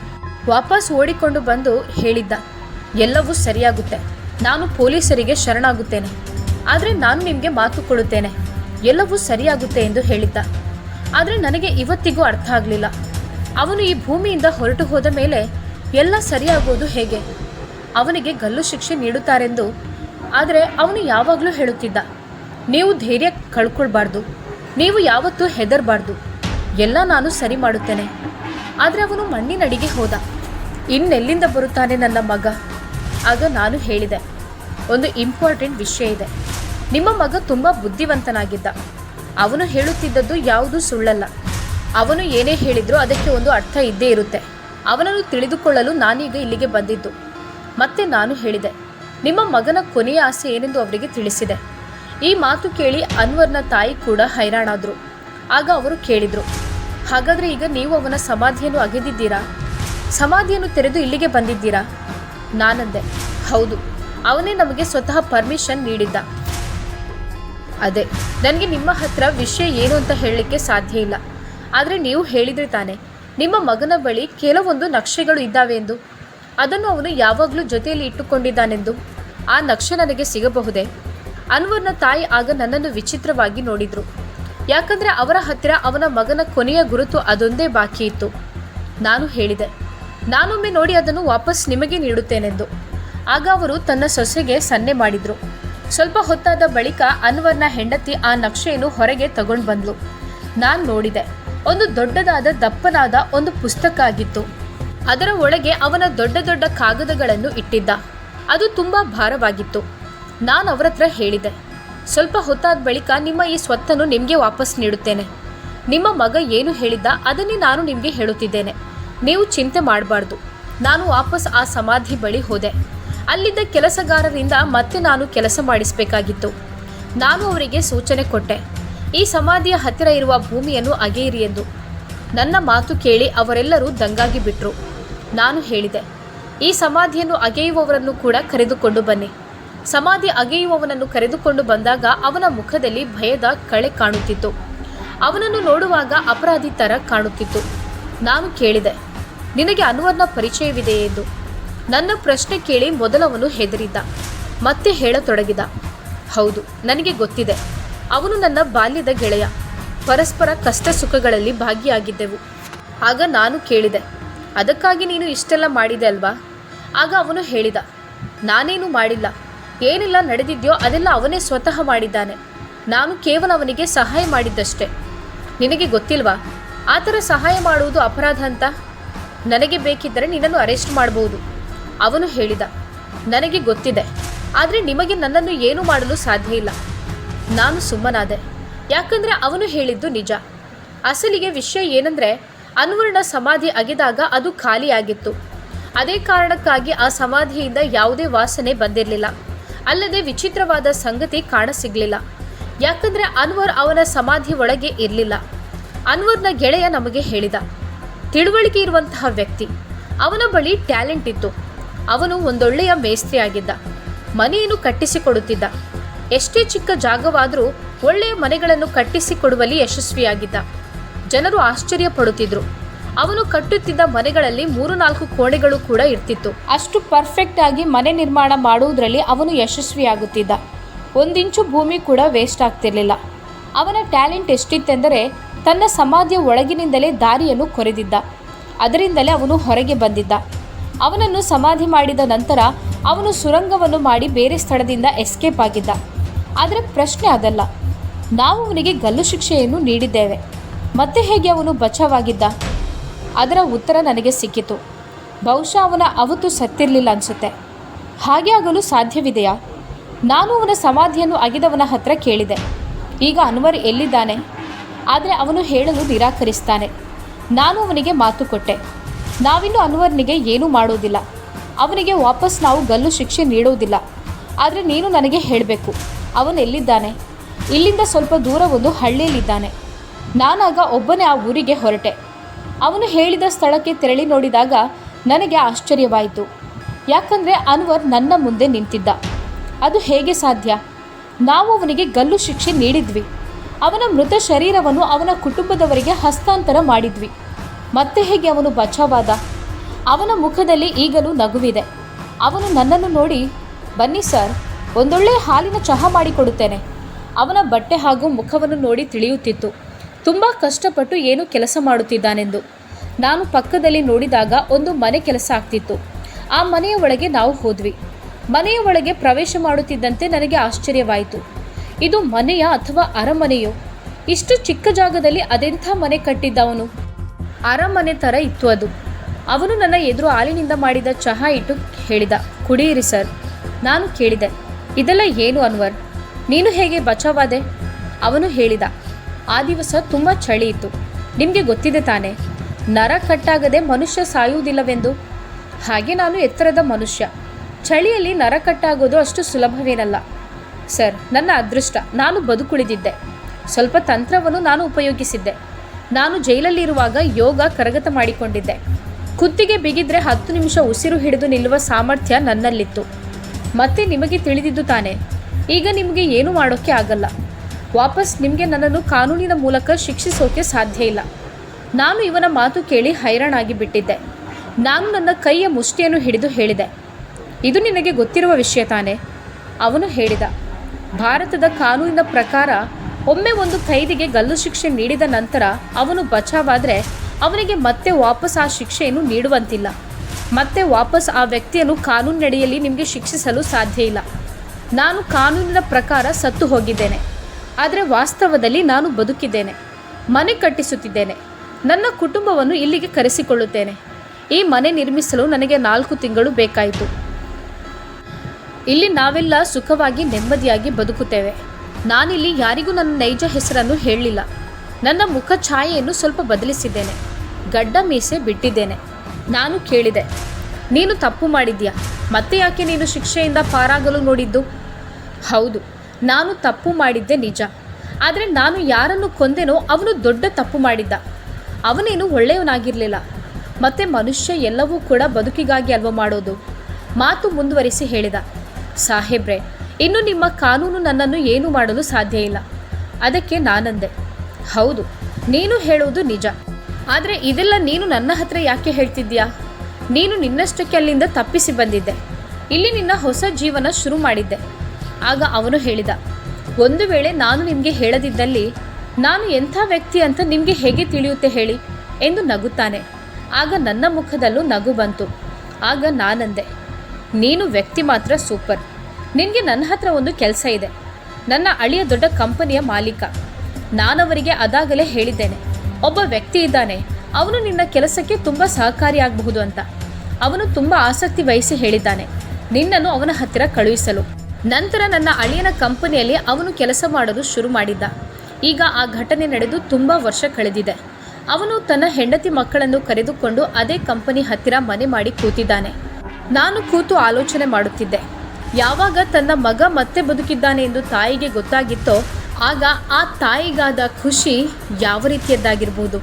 ವಾಪಸ್ ಓಡಿಕೊಂಡು ಬಂದು ಹೇಳಿದ್ದ, ಎಲ್ಲವೂ ಸರಿಯಾಗುತ್ತೆ. ನಾನು ಪೊಲೀಸರಿಗೆ ಶರಣಾಗುತ್ತೇನೆ. ಆದರೆ ನಾನು ನಿಮಗೆ ಮಾತು ಕೊಡುತ್ತೇನೆ. ಎಲ್ಲವೂ ಸರಿಯಾಗುತ್ತೆ ಎಂದು ಹೇಳಿದ್ದ. ಆದರೆ ನನಗೆ ಇವತ್ತಿಗೂ ಅರ್ಥ ಆಗಲಿಲ್ಲ. ಅವನು ಈ ಭೂಮಿಯಿಂದ ಹೊರಟು ಹೋದ ಮೇಲೆ ಎಲ್ಲ ಸರಿಯಾಗೋದು ಹೇಗೆ? ಅವನಿಗೆ ಗಲ್ಲು ಶಿಕ್ಷೆ ನೀಡುತ್ತಾರೆಂದು. ಆದರೆ ಅವನು ಯಾವಾಗಲೂ ಹೇಳುತ್ತಿದ್ದ ನೀವು ಧೈರ್ಯ ಕಳ್ಕೊಳ್ಬಾರ್ದು. ನೀವು ಯಾವತ್ತೂ ಹೆದರಬಾರ್ದು. ಎಲ್ಲ ನಾನು ಸರಿ ಮಾಡುತ್ತೇನೆ. ಆದರೆ ಅವನು ಮಣ್ಣಿನಡಿಗೆ ಹೋದ. ಇನ್ನೆಲ್ಲಿಂದ ಬರುತ್ತಾನೆ ನನ್ನ ಮಗ? ಆಗ ನಾನು ಹೇಳಿದೆ. ಒಂದು ಇಂಪಾರ್ಟೆಂಟ್ ವಿಷಯ ಇದೆ. ನಿಮ್ಮ ಮಗ ತುಂಬ ಬುದ್ಧಿವಂತನಾಗಿದ್ದ. ಅವನು ಹೇಳುತ್ತಿದ್ದದ್ದು ಯಾವುದೂ ಸುಳ್ಳಲ್ಲ. ಅವನು ಏನೇ ಹೇಳಿದರೂ ಅದಕ್ಕೆ ಒಂದು ಅರ್ಥ ಇದ್ದೇ ಇರುತ್ತೆ. ಅವನನ್ನು ತಿಳಿದುಕೊಳ್ಳಲು ನಾನೀಗ ಇಲ್ಲಿಗೆ ಬಂದಿದ್ದು. ಮತ್ತೆ ನಾನು ಹೇಳಿದೆ. ನಿಮ್ಮ ಮಗನ ಕೊನೆಯ ಆಸೆ ಏನೆಂದು ಅವರಿಗೆ ತಿಳಿಸಿದೆ. ಈ ಮಾತು ಕೇಳಿ ಅನ್ವರ್ನ ತಾಯಿ ಕೂಡ ಹೈರಾಣಾದ್ರು. ಆಗ ಅವರು ಕೇಳಿದರು, ಹಾಗಾದರೆ ಈಗ ನೀವು ಅವನ ಸಮಾಧಿಯನ್ನು ಅಗೆದಿದ್ದೀರಾ? ಸಮಾಧಿಯನ್ನು ತೆರೆದು ಇಲ್ಲಿಗೆ ಬಂದಿದ್ದೀರಾ? ನಾನಂದೆ, ಹೌದು, ಅವನೇ ನಮಗೆ ಸ್ವತಃ ಪರ್ಮಿಷನ್ ನೀಡಿದ್ದ. ಅದೇ, ನನಗೆ ನಿಮ್ಮ ಹತ್ರ ವಿಷಯ ಏನು ಅಂತ ಹೇಳಲಿಕ್ಕೆ ಸಾಧ್ಯ ಇಲ್ಲ. ಆದರೆ ನೀವು ಹೇಳಿದ್ರೆ ತಾನೆ, ನಿಮ್ಮ ಮಗನ ಬಳಿ ಕೆಲವೊಂದು ನಕ್ಷೆಗಳು ಇದ್ದಾವೆ ಎಂದು ಅದನ್ನು ಅವನು ಯಾವಾಗಲೂ ಜೊತೆಯಲ್ಲಿ ಇಟ್ಟುಕೊಂಡಿದ್ದಾನೆಂದು. ಆ ನಕ್ಷೆ ನನಗೆ ಸಿಗಬಹುದೇ? ಅನ್ವರ್ನ ತಾಯಿ ಆಗ ನನ್ನನ್ನು ವಿಚಿತ್ರವಾಗಿ ನೋಡಿದ್ರು. ಯಾಕಂದ್ರೆ ಅವರ ಹತ್ತಿರ ಅವನ ಮಗನ ಕೊನೆಯ ಗುರುತು ಅದೊಂದೇ ಬಾಕಿ ಇತ್ತು. ನಾನು ಹೇಳಿದೆ, ನಾನೊಮ್ಮೆ ನೋಡಿ ಅದನ್ನು ವಾಪಸ್ ನಿಮಗೆ ನೀಡುತ್ತೇನೆಂದು. ಆಗ ಅವರು ತನ್ನ ಸೊಸೆಗೆ ಸನ್ನೆ ಮಾಡಿದ್ರು. ಸ್ವಲ್ಪ ಹೊತ್ತಾದ ಬಳಿಕ ಅನ್ವರ್ನ ಹೆಂಡತಿ ಆ ನಕ್ಷೆಯನ್ನು ಹೊರಗೆ ತಗೊಂಡು ಬಂದ್ಲು. ನಾನು ನೋಡಿದೆ, ಒಂದು ದೊಡ್ಡದಾದ ದಪ್ಪನಾದ ಒಂದು ಪುಸ್ತಕ ಆಗಿತ್ತು ಅದರ ಒಳಗೆ ಅವನ ದೊಡ್ಡ ದೊಡ್ಡ ಕಾಗದಗಳನ್ನು ಇಟ್ಟಿದ್ದ. ಅದು ತುಂಬ ಭಾರವಾಗಿತ್ತು. ನಾನು ಅವರ ಹತ್ರ ಹೇಳಿದೆ ಸ್ವಲ್ಪ ಹೊತ್ತಾದ ಬಳಿಕ ನಿಮ್ಮ ಈ ಸ್ವತ್ತನ್ನು ನಿಮಗೆ ವಾಪಸ್ ನೀಡುತ್ತೇನೆ. ನಿಮ್ಮ ಮಗ ಏನು ಹೇಳಿದ್ದ ಅದನ್ನೇ ನಾನು ನಿಮಗೆ ಹೇಳುತ್ತಿದ್ದೇನೆ. ನೀವು ಚಿಂತೆ ಮಾಡಬಾರ್ದು. ನಾನು ವಾಪಸ್ ಆ ಸಮಾಧಿ ಬಳಿ ಹೋದೆ. ಅಲ್ಲಿದ್ದ ಕೆಲಸಗಾರರಿಂದ ಮತ್ತೆ ನಾನು ಕೆಲಸ ಮಾಡಿಸಬೇಕಾಗಿತ್ತು. ನಾನು ಅವರಿಗೆ ಸೂಚನೆ ಕೊಟ್ಟೆ. ಈ ಸಮಾಧಿಯ ಹತ್ತಿರ ಇರುವ ಭೂಮಿಯನ್ನು ಅಗೆಯಿರಿ ಎಂದು. ನನ್ನ ಮಾತು ಕೇಳಿ ಅವರೆಲ್ಲರೂ ದಂಗಾಗಿ ಬಿಟ್ಟರು ನಾನು ಹೇಳಿದೆ, ಈ ಸಮಾಧಿಯನ್ನು ಅಗೆಯುವವರನ್ನು ಕೂಡ ಕರೆದುಕೊಂಡು ಬನ್ನಿ. ಸಮಾಧಿ ಅಗೆಯುವವನನ್ನು ಕರೆದುಕೊಂಡು ಬಂದಾಗ ಅವನ ಮುಖದಲ್ಲಿ ಭಯದ ಕಳೆ ಕಾಣುತ್ತಿತ್ತು. ಅವನನ್ನು ನೋಡುವಾಗ ಅಪರಾಧಿ ಥರ ಕಾಣುತ್ತಿತ್ತು. ನಾನು ಕೇಳಿದೆ, ನಿನಗೆ ಅನ್ವರ್ನ ಪರಿಚಯವಿದೆಯೇ ಎಂದು. ನನ್ನ ಪ್ರಶ್ನೆ ಕೇಳಿ ಮೊದಲವನು ಹೆದರಿದ್ದ ಮತ್ತೆ ಹೇಳತೊಡಗಿದ. ಹೌದು, ನನಗೆ ಗೊತ್ತಿದೆ. ಅವನು ನನ್ನ ಬಾಲ್ಯದ ಗೆಳೆಯ. ಪರಸ್ಪರ ಕಷ್ಟ ಸುಖಗಳಲ್ಲಿ ಭಾಗಿಯಾಗಿದ್ದೆವು. ಆಗ ನಾನು ಕೇಳಿದೆ, ಅದಕ್ಕಾಗಿ ನೀನು ಇಷ್ಟೆಲ್ಲ ಮಾಡಿದೆ ಅಲ್ವಾ? ಆಗ ಅವನು ಹೇಳಿದ, ನಾನೇನು ಮಾಡಿಲ್ಲ. ಏನೆಲ್ಲ ನಡೆದಿದೆಯೋ ಅದೆಲ್ಲ ಅವನೇ ಸ್ವತಃ ಮಾಡಿದ್ದಾನೆ. ನಾನು ಕೇವಲ ಅವನಿಗೆ ಸಹಾಯ ಮಾಡಿದ್ದಷ್ಟೆ. ನಿನಗೆ ಗೊತ್ತಿಲ್ವಾ? ಆ ಥರ ಸಹಾಯ ಮಾಡುವುದು ಅಪರಾಧ ಅಂತ? ನನಗೆ ಬೇಕಿದ್ದರೆ ನಿನ್ನನ್ನು ಅರೆಸ್ಟ್ ಮಾಡಬಹುದು ಅವನು ಹೇಳಿದ, ನನಗೆ ಗೊತ್ತಿದೆ. ಆದರೆ ನಿಮಗೆ ನನ್ನನ್ನು ಏನೂ ಮಾಡಲು ಸಾಧ್ಯ ಇಲ್ಲ. ನಾನು ಸುಮ್ಮನಾದೆ. ಯಾಕಂದರೆ ಅವನು ಹೇಳಿದ್ದು ನಿಜ. ಅಸಲಿಗೆ ವಿಷಯ ಏನಂದರೆ, ಅನ್ವರ್ಣ ಸಮಾಧಿ ಅಗೆದಾಗ ಅದು ಖಾಲಿಯಾಗಿತ್ತು. ಅದೇ ಕಾರಣಕ್ಕಾಗಿ ಆ ಸಮಾಧಿಯಿಂದ ಯಾವುದೇ ವಾಸನೆ ಬಂದಿರಲಿಲ್ಲ. ಅಲ್ಲದೆ ವಿಚಿತ್ರವಾದ ಸಂಗತಿ ಕಾಣಸಿಗ್ಲಿಲ್ಲ. ಯಾಕಂದ್ರೆ ಅನ್ವರ್ ಅವನ ಸಮಾಧಿ ಒಳಗೆ ಇರಲಿಲ್ಲ. ಅನ್ವರ್ನ ಗೆಳೆಯ ನಮಗೆ ಹೇಳಿದ, ತಿಳುವಳಿಕೆ ಇರುವಂತಹ ವ್ಯಕ್ತಿ, ಅವನ ಬಳಿ ಟ್ಯಾಲೆಂಟ್ ಇತ್ತು. ಅವನು ಒಂದೊಳ್ಳೆಯ ಮೇಸ್ತ್ರಿ ಆಗಿದ್ದ ಮನೆಯನ್ನು ಕಟ್ಟಿಸಿಕೊಡುತ್ತಿದ್ದ. ಎಷ್ಟೇ ಚಿಕ್ಕ ಜಾಗವಾದರೂ ಒಳ್ಳೆಯ ಮನೆಗಳನ್ನು ಕಟ್ಟಿಸಿಕೊಡುವಲ್ಲಿ ಯಶಸ್ವಿಯಾಗಿದ್ದ. ಜನರು ಆಶ್ಚರ್ಯ ಪಡುತ್ತಿದ್ರು ಅವನು ಕಟ್ಟುತ್ತಿದ್ದ ಮನೆಗಳಲ್ಲಿ ಮೂರು ನಾಲ್ಕು ಕೋಣೆಗಳು ಕೂಡ ಇರ್ತಿತ್ತು. ಅಷ್ಟು ಪರ್ಫೆಕ್ಟ್ ಆಗಿ ಮನೆ ನಿರ್ಮಾಣ ಮಾಡುವುದರಲ್ಲಿ ಅವನು ಯಶಸ್ವಿಯಾಗುತ್ತಿದ್ದ. ಒಂದಿಂಚು ಭೂಮಿ ಕೂಡ ವೇಸ್ಟ್ ಆಗ್ತಿರಲಿಲ್ಲ. ಅವನ ಟ್ಯಾಲೆಂಟ್ ಎಷ್ಟಿತ್ತೆಂದರೆ ತನ್ನ ಸಮಾಧಿಯ ಒಳಗಿನಿಂದಲೇ ದಾರಿಯನ್ನು ಕೊರೆದಿದ್ದ. ಅದರಿಂದಲೇ ಅವನು ಹೊರಗೆ ಬಂದಿದ್ದ. ಅವನನ್ನು ಸಮಾಧಿ ಮಾಡಿದ ನಂತರ ಅವನು ಸುರಂಗವನ್ನು ಮಾಡಿ ಬೇರೆ ಸ್ಥಳದಿಂದ ಎಸ್ಕೇಪ್ ಆಗಿದ್ದ. ಆದರೆ ಪ್ರಶ್ನೆ ಅದಲ್ಲ. ನಾವು ಅವನಿಗೆ ಗಲ್ಲು ಶಿಕ್ಷೆಯನ್ನು ನೀಡಿದ್ದೇವೆ. ಮತ್ತೆ ಹೇಗೆ ಅವನು ಬಚಾವಾಗಿದ್ದ ಅದರ ಉತ್ತರ ನನಗೆ ಸಿಕ್ಕಿತು. ಬಹುಶಃ ಅವನ ಅವತ್ತು ಸತ್ತಿರಲಿಲ್ಲ ಅನಿಸುತ್ತೆ. ಹಾಗೆ ಆಗಲು ಸಾಧ್ಯವಿದೆಯಾ? ನಾನು ಅವನ ಸಮಾಧಿಯನ್ನು ಅಗಿದವನ ಹತ್ರ ಕೇಳಿದೆ. ಈಗ ಅನ್ವರ್ ಎಲ್ಲಿದ್ದಾನೆ? ಆದರೆ ಅವನು ಹೇಳಲು ನಿರಾಕರಿಸ್ತಾನೆ. ನಾನು ಅವನಿಗೆ ಮಾತು ಕೊಟ್ಟೆ. ನಾವಿನ್ನು ಅನ್ವರ್ನಿಗೆ ಏನೂ ಮಾಡೋದಿಲ್ಲ. ಅವನಿಗೆ ವಾಪಸ್ ನಾವು ಗಲ್ಲು ಶಿಕ್ಷೆ ನೀಡುವುದಿಲ್ಲ ಆದರೆ ನೀನು ನನಗೆ ಹೇಳಬೇಕು. ಅವನು ಎಲ್ಲಿದ್ದಾನೆ? ಇಲ್ಲಿಂದ ಸ್ವಲ್ಪ ದೂರ ಒಂದು ಹಳ್ಳಿಯಲ್ಲಿದ್ದಾನೆ. ನಾನಾಗ ಒಬ್ಬನೇ ಆ ಊರಿಗೆ ಹೊರಟೆ. ಅವನು ಹೇಳಿದ ಸ್ಥಳಕ್ಕೆ ತೆರಳಿ ನೋಡಿದಾಗ ನನಗೆ ಆಶ್ಚರ್ಯವಾಯಿತು. ಯಾಕಂದರೆ ಅನ್ವರ್ ನನ್ನ ಮುಂದೆ ನಿಂತಿದ್ದ. ಅದು ಹೇಗೆ ಸಾಧ್ಯ? ನಾವು ಅವನಿಗೆ ಗಲ್ಲು ಶಿಕ್ಷೆ ನೀಡಿದ್ವಿ. ಅವನ ಮೃತ ಶರೀರವನ್ನು ಅವನ ಕುಟುಂಬದವರಿಗೆ ಹಸ್ತಾಂತರ ಮಾಡಿದ್ವಿ. ಮತ್ತೆ ಹೇಗೆ ಅವನು ಬಚಾವಾದ? ಅವನ ಮುಖದಲ್ಲಿ ಈಗಲೂ ನಗುವಿದೆ. ಅವನು ನನ್ನನ್ನು ನೋಡಿ, ಬನ್ನಿ ಸರ್ ಒಂದೊಳ್ಳೆಯ ಹಾಲಿನ ಚಹಾ ಮಾಡಿಕೊಡುತ್ತೇನೆ. ಅವನ ಬಟ್ಟೆ ಹಾಗೂ ಮುಖವನ್ನು ನೋಡಿ ತಿಳಿಯುತ್ತಿತ್ತು. ತುಂಬ ಕಷ್ಟಪಟ್ಟು ಏನು ಕೆಲಸ ಮಾಡುತ್ತಿದ್ದಾನೆಂದು. ನಾನು ಪಕ್ಕದಲ್ಲಿ ನೋಡಿದಾಗ ಒಂದು ಮನೆ ಕೆಲಸ ಆಗ್ತಿತ್ತು. ಆ ಮನೆಯ ಒಳಗೆ ನಾವು ಹೋದ್ವಿ. ಮನೆಯ ಒಳಗೆ ಪ್ರವೇಶ ಮಾಡುತ್ತಿದ್ದಂತೆ ನನಗೆ ಆಶ್ಚರ್ಯವಾಯಿತು. ಇದು ಮನೆಯ ಅಥವಾ ಅರಮನೆಯೋ? ಇಷ್ಟು ಚಿಕ್ಕ ಜಾಗದಲ್ಲಿ ಅದೆಂಥ ಮನೆ ಕಟ್ಟಿದ್ದವನು? ಅರಮನೆ ಥರ ಇತ್ತು ಅದು. ಅವನು ನನ್ನ ಎದುರು ಹಾಲಿನಿಂದ ಮಾಡಿದ ಚಹಾ ಇಟ್ಟು ಹೇಳಿದ, ಕುಡಿಯಿರಿ ಸರ್. ನಾನು ಕೇಳಿದೆ. ಇದೆಲ್ಲ ಏನು ಅನ್ವರ್? ನೀನು ಹೇಗೆ ಬಚಾವಾದೆ ಅವನು ಹೇಳಿದ ಆ ದಿವಸ ತುಂಬ ಚಳಿ ಇತ್ತು. ನಿಮಗೆ ಗೊತ್ತಿದೆ ತಾನೆ, ನರ ಕಟ್ಟಾಗದೆ ಮನುಷ್ಯ ಸಾಯುವುದಿಲ್ಲವೆಂದು? ಹಾಗೆ ನಾನು ಎತ್ತರದ ಮನುಷ್ಯ. ಚಳಿಯಲ್ಲಿ ನರ ಕಟ್ಟಾಗೋದು ಅಷ್ಟು ಸುಲಭವೇನಲ್ಲ. ಸರ್, ನನ್ನ ಅದೃಷ್ಟ, ನಾನು ಬದುಕುಳಿದಿದ್ದೆ. ಸ್ವಲ್ಪ ತಂತ್ರವನ್ನು ನಾನು ಉಪಯೋಗಿಸಿದ್ದೆ. ನಾನು ಜೈಲಲ್ಲಿರುವಾಗ ಯೋಗ ಕರಗತ ಮಾಡಿಕೊಂಡಿದ್ದೆ. ಕುತ್ತಿಗೆ ಬಿಗಿದ್ರೆ ಹತ್ತು ನಿಮಿಷ ಉಸಿರು ಹಿಡಿದು ನಿಲ್ಲುವ ಸಾಮರ್ಥ್ಯ ನನ್ನಲ್ಲಿತ್ತು. ಮತ್ತೆ ನಿಮಗೆ ತಿಳಿದಿದ್ದು ತಾನೆ, ಈಗ ನಿಮಗೆ ಏನೂ ಮಾಡೋಕ್ಕೆ ಆಗಲ್ಲ. ವಾಪಸ್ ನಿಮಗೆ ನನ್ನನ್ನು ಕಾನೂನಿನ ಮೂಲಕ ಶಿಕ್ಷಿಸೋಕೆ ಸಾಧ್ಯ ಇಲ್ಲ. ನಾನು ಇವನ ಮಾತು ಕೇಳಿ ಹೈರಾಣಾಗಿ ಬಿಟ್ಟಿದ್ದೆ. ನಾನು ನನ್ನ ಕೈಯ ಮುಷ್ಟಿಯನ್ನು ಹಿಡಿದು ಹೇಳಿದೆ. ಇದು ನಿನಗೆ ಗೊತ್ತಿರುವ ವಿಷಯ ತಾನೆ? ಅವನು ಹೇಳಿದ. ಭಾರತದ ಕಾನೂನಿನ ಪ್ರಕಾರ ಒಮ್ಮೆ ಒಂದು ಕೈದಿಗೆ ಗಲ್ಲು ಶಿಕ್ಷೆ ನೀಡಿದ ನಂತರ ಅವನು ಬಚಾವಾದರೆ ಅವನಿಗೆ ಮತ್ತೆ ವಾಪಸ್ ಆ ಶಿಕ್ಷೆಯನ್ನು ನೀಡುವಂತಿಲ್ಲ. ಮತ್ತೆ ವಾಪಸ್ ಆ ವ್ಯಕ್ತಿಯನ್ನು ಕಾನೂನಿನಡಿಯಲ್ಲಿ ನಿಮಗೆ ಶಿಕ್ಷಿಸಲು ಸಾಧ್ಯ ಇಲ್ಲ. ನಾನು ಕಾನೂನಿನ ಪ್ರಕಾರ ಸತ್ತು ಹೋಗಿದ್ದೇನೆ. ಆದರೆ ವಾಸ್ತವದಲ್ಲಿ ನಾನು ಬದುಕಿದ್ದೇನೆ, ಮನೆ ಕಟ್ಟಿಸುತ್ತಿದ್ದೇನೆ, ನನ್ನ ಕುಟುಂಬವನ್ನು ಇಲ್ಲಿಗೆ ಕರೆಸಿಕೊಳ್ಳುತ್ತೇನೆ. ಈ ಮನೆ ನಿರ್ಮಿಸಲು ನನಗೆ ನಾಲ್ಕು ತಿಂಗಳು ಬೇಕಾಯಿತು. ಇಲ್ಲಿ ನಾವೆಲ್ಲ ಸುಖವಾಗಿ ನೆಮ್ಮದಿಯಾಗಿ ಬದುಕುತ್ತೇವೆ. ನಾನಿಲ್ಲಿ ಯಾರಿಗೂ ನನ್ನ ನೈಜ ಹೆಸರನ್ನು ಹೇಳಲಿಲ್ಲ. ನನ್ನ ಮುಖ ಛಾಯೆಯನ್ನು ಸ್ವಲ್ಪ ಬದಲಿಸಿದ್ದೇನೆ. ಗಡ್ಡ ಮೀಸೆ ಬಿಟ್ಟಿದ್ದೇನೆ. ನಾನು ಕೇಳಿದೆ, ನೀನು ತಪ್ಪು ಮಾಡಿದ್ಯಾ ಮತ್ತೆ ಯಾಕೆ ನೀನು ಶಿಕ್ಷೆಯಿಂದ ಪಾರಾಗಲು ನೋಡಿದ್ದು? ಹೌದು ನಾನು ತಪ್ಪು ಮಾಡಿದ್ದೆ ನಿಜ. ಆದರೆ ನಾನು ಯಾರನ್ನು ಕೊಂದೆನೋ ಅವನು ದೊಡ್ಡ ತಪ್ಪು ಮಾಡಿದ್ದ. ಅವನೇನು ಒಳ್ಳೆಯವನಾಗಿರಲಿಲ್ಲ. ಮತ್ತೆ ಮನುಷ್ಯ ಎಲ್ಲವೂ ಕೂಡ ಬದುಕಿಗಾಗಿ ಅಲ್ವ ಮಾಡೋದು? ಮಾತು ಮುಂದುವರಿಸಿ ಹೇಳಿದ. ಸಾಹೇಬ್ರೆ, ಇನ್ನು ನಿಮ್ಮ ಕಾನೂನು ನನ್ನನ್ನು ಏನು ಮಾಡಲು ಸಾಧ್ಯ ಇಲ್ಲ. ಅದಕ್ಕೆ ನಾನಂದೆ. ಹೌದು, ನೀನು ಹೇಳುವುದು ನಿಜ. ಆದರೆ ಇದೆಲ್ಲ ನೀನು ನನ್ನ ಹತ್ರ ಯಾಕೆ ಹೇಳ್ತಿದ್ಯಾ ನೀನು ನಿನ್ನಷ್ಟಕ್ಕೆ ಅಲ್ಲಿಂದ ತಪ್ಪಿಸಿ ಬಂದಿದ್ದೆ. ಇಲ್ಲಿ ನಿನ್ನ ಹೊಸ ಜೀವನ ಶುರು ಮಾಡಿದ್ದೆ. ಆಗ ಅವನು ಹೇಳಿದ, ಒಂದು ವೇಳೆ ನಾನು ನಿಮಗೆ ಹೇಳದಿದ್ದಲ್ಲಿ, ನಾನು ಎಂಥ ವ್ಯಕ್ತಿ ಅಂತ ನಿಮಗೆ ಹೇಗೆ ತಿಳಿಯುತ್ತೆ ಹೇಳಿ? ಎಂದು ನಗುತ್ತಾನೆ. ಆಗ ನನ್ನ ಮುಖದಲ್ಲೂ ನಗು ಬಂತು. ಆಗ ನಾನಂದೆ, ನೀನು ವ್ಯಕ್ತಿ ಮಾತ್ರ ಸೂಪರ್. ನಿನಗೆ ನನ್ನ ಹತ್ರ ಒಂದು ಕೆಲಸ ಇದೆ. ನನ್ನ ಅಳಿಯ ದೊಡ್ಡ ಕಂಪನಿಯ ಮಾಲೀಕ. ನಾನವರಿಗೆ ಅದಾಗಲೇ ಹೇಳಿದ್ದೇನೆ. ಒಬ್ಬ ವ್ಯಕ್ತಿ ಇದ್ದಾನೆ. ಅವನು ನಿನ್ನ ಕೆಲಸಕ್ಕೆ ತುಂಬ ಸಹಕಾರಿಯಾಗಬಹುದು ಅಂತ. ಅವನು ತುಂಬ ಆಸಕ್ತಿ ವಹಿಸಿ ಹೇಳಿದ್ದಾನೆ. ನಿನ್ನನ್ನು ಅವನ ಹತ್ತಿರ ಕಳುಹಿಸಲು. ನಂತರ ನನ್ನ ಅಳಿಯನ ಕಂಪನಿಯಲ್ಲಿ ಅವನು ಕೆಲಸ ಮಾಡಲು ಶುರು ಮಾಡಿದ್ದ. ಈಗ ಆ ಘಟನೆ ನಡೆದು ತುಂಬ ವರ್ಷ ಕಳೆದಿದೆ. ಅವನು ತನ್ನ ಹೆಂಡತಿ ಮಕ್ಕಳನ್ನು ಕರೆದುಕೊಂಡು ಅದೇ ಕಂಪನಿ ಹತ್ತಿರ ಮನೆ ಮಾಡಿ ಕೂತಿದ್ದಾನೆ. ನಾನು ಕೂತು ಆಲೋಚನೆ ಮಾಡುತ್ತಿದ್ದೆ. ಯಾವಾಗ ತನ್ನ ಮಗ ಮತ್ತೆ ಬದುಕಿದ್ದಾನೆ ಎಂದು ತಾಯಿಗೆ ಗೊತ್ತಾಗಿತ್ತೋ, ಆಗ ಆ ತಾಯಿಗಾದ ಖುಷಿ ಯಾವ ರೀತಿಯದ್ದಾಗಿರ್ಬೋದು?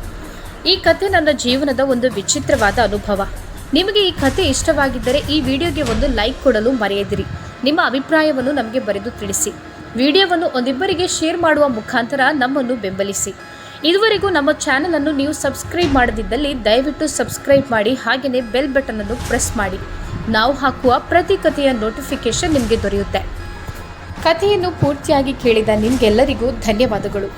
ಈ ಕತೆ ನನ್ನ ಜೀವನದ ಒಂದು ವಿಚಿತ್ರವಾದ ಅನುಭವ. ನಿಮಗೆ ಈ ಕತೆ ಇಷ್ಟವಾಗಿದ್ದರೆ ಈ ವಿಡಿಯೋಗೆ ಒಂದು ಲೈಕ್ ಕೊಡಲು ಮರೆಯದಿರಿ. ನಿಮ್ಮ ಅಭಿಪ್ರಾಯವನ್ನು ನಮಗೆ ಬರೆದು ತಿಳಿಸಿ. ವಿಡಿಯೋವನ್ನು ಒಂದಿಬ್ಬರಿಗೆ ಶೇರ್ ಮಾಡುವ ಮುಖಾಂತರ ನಮ್ಮನ್ನು ಬೆಂಬಲಿಸಿ. ಇದುವರೆಗೂ ನಮ್ಮ ಚಾನಲನ್ನು ನೀವು ಸಬ್ಸ್ಕ್ರೈಬ್ ಮಾಡದಿದ್ದಲ್ಲಿ ದಯವಿಟ್ಟು ಸಬ್ಸ್ಕ್ರೈಬ್ ಮಾಡಿ, ಹಾಗೆಯೇ ಬೆಲ್ ಅನ್ನು ಪ್ರೆಸ್ ಮಾಡಿ. ನಾವು ಹಾಕುವ ಪ್ರತಿ ಕಥೆಯ ನೋಟಿಫಿಕೇಶನ್ ನಿಮಗೆ ದೊರೆಯುತ್ತೆ. ಕಥೆಯನ್ನು ಪೂರ್ತಿಯಾಗಿ ಕೇಳಿದ ನಿಮಗೆಲ್ಲರಿಗೂ ಧನ್ಯವಾದಗಳು.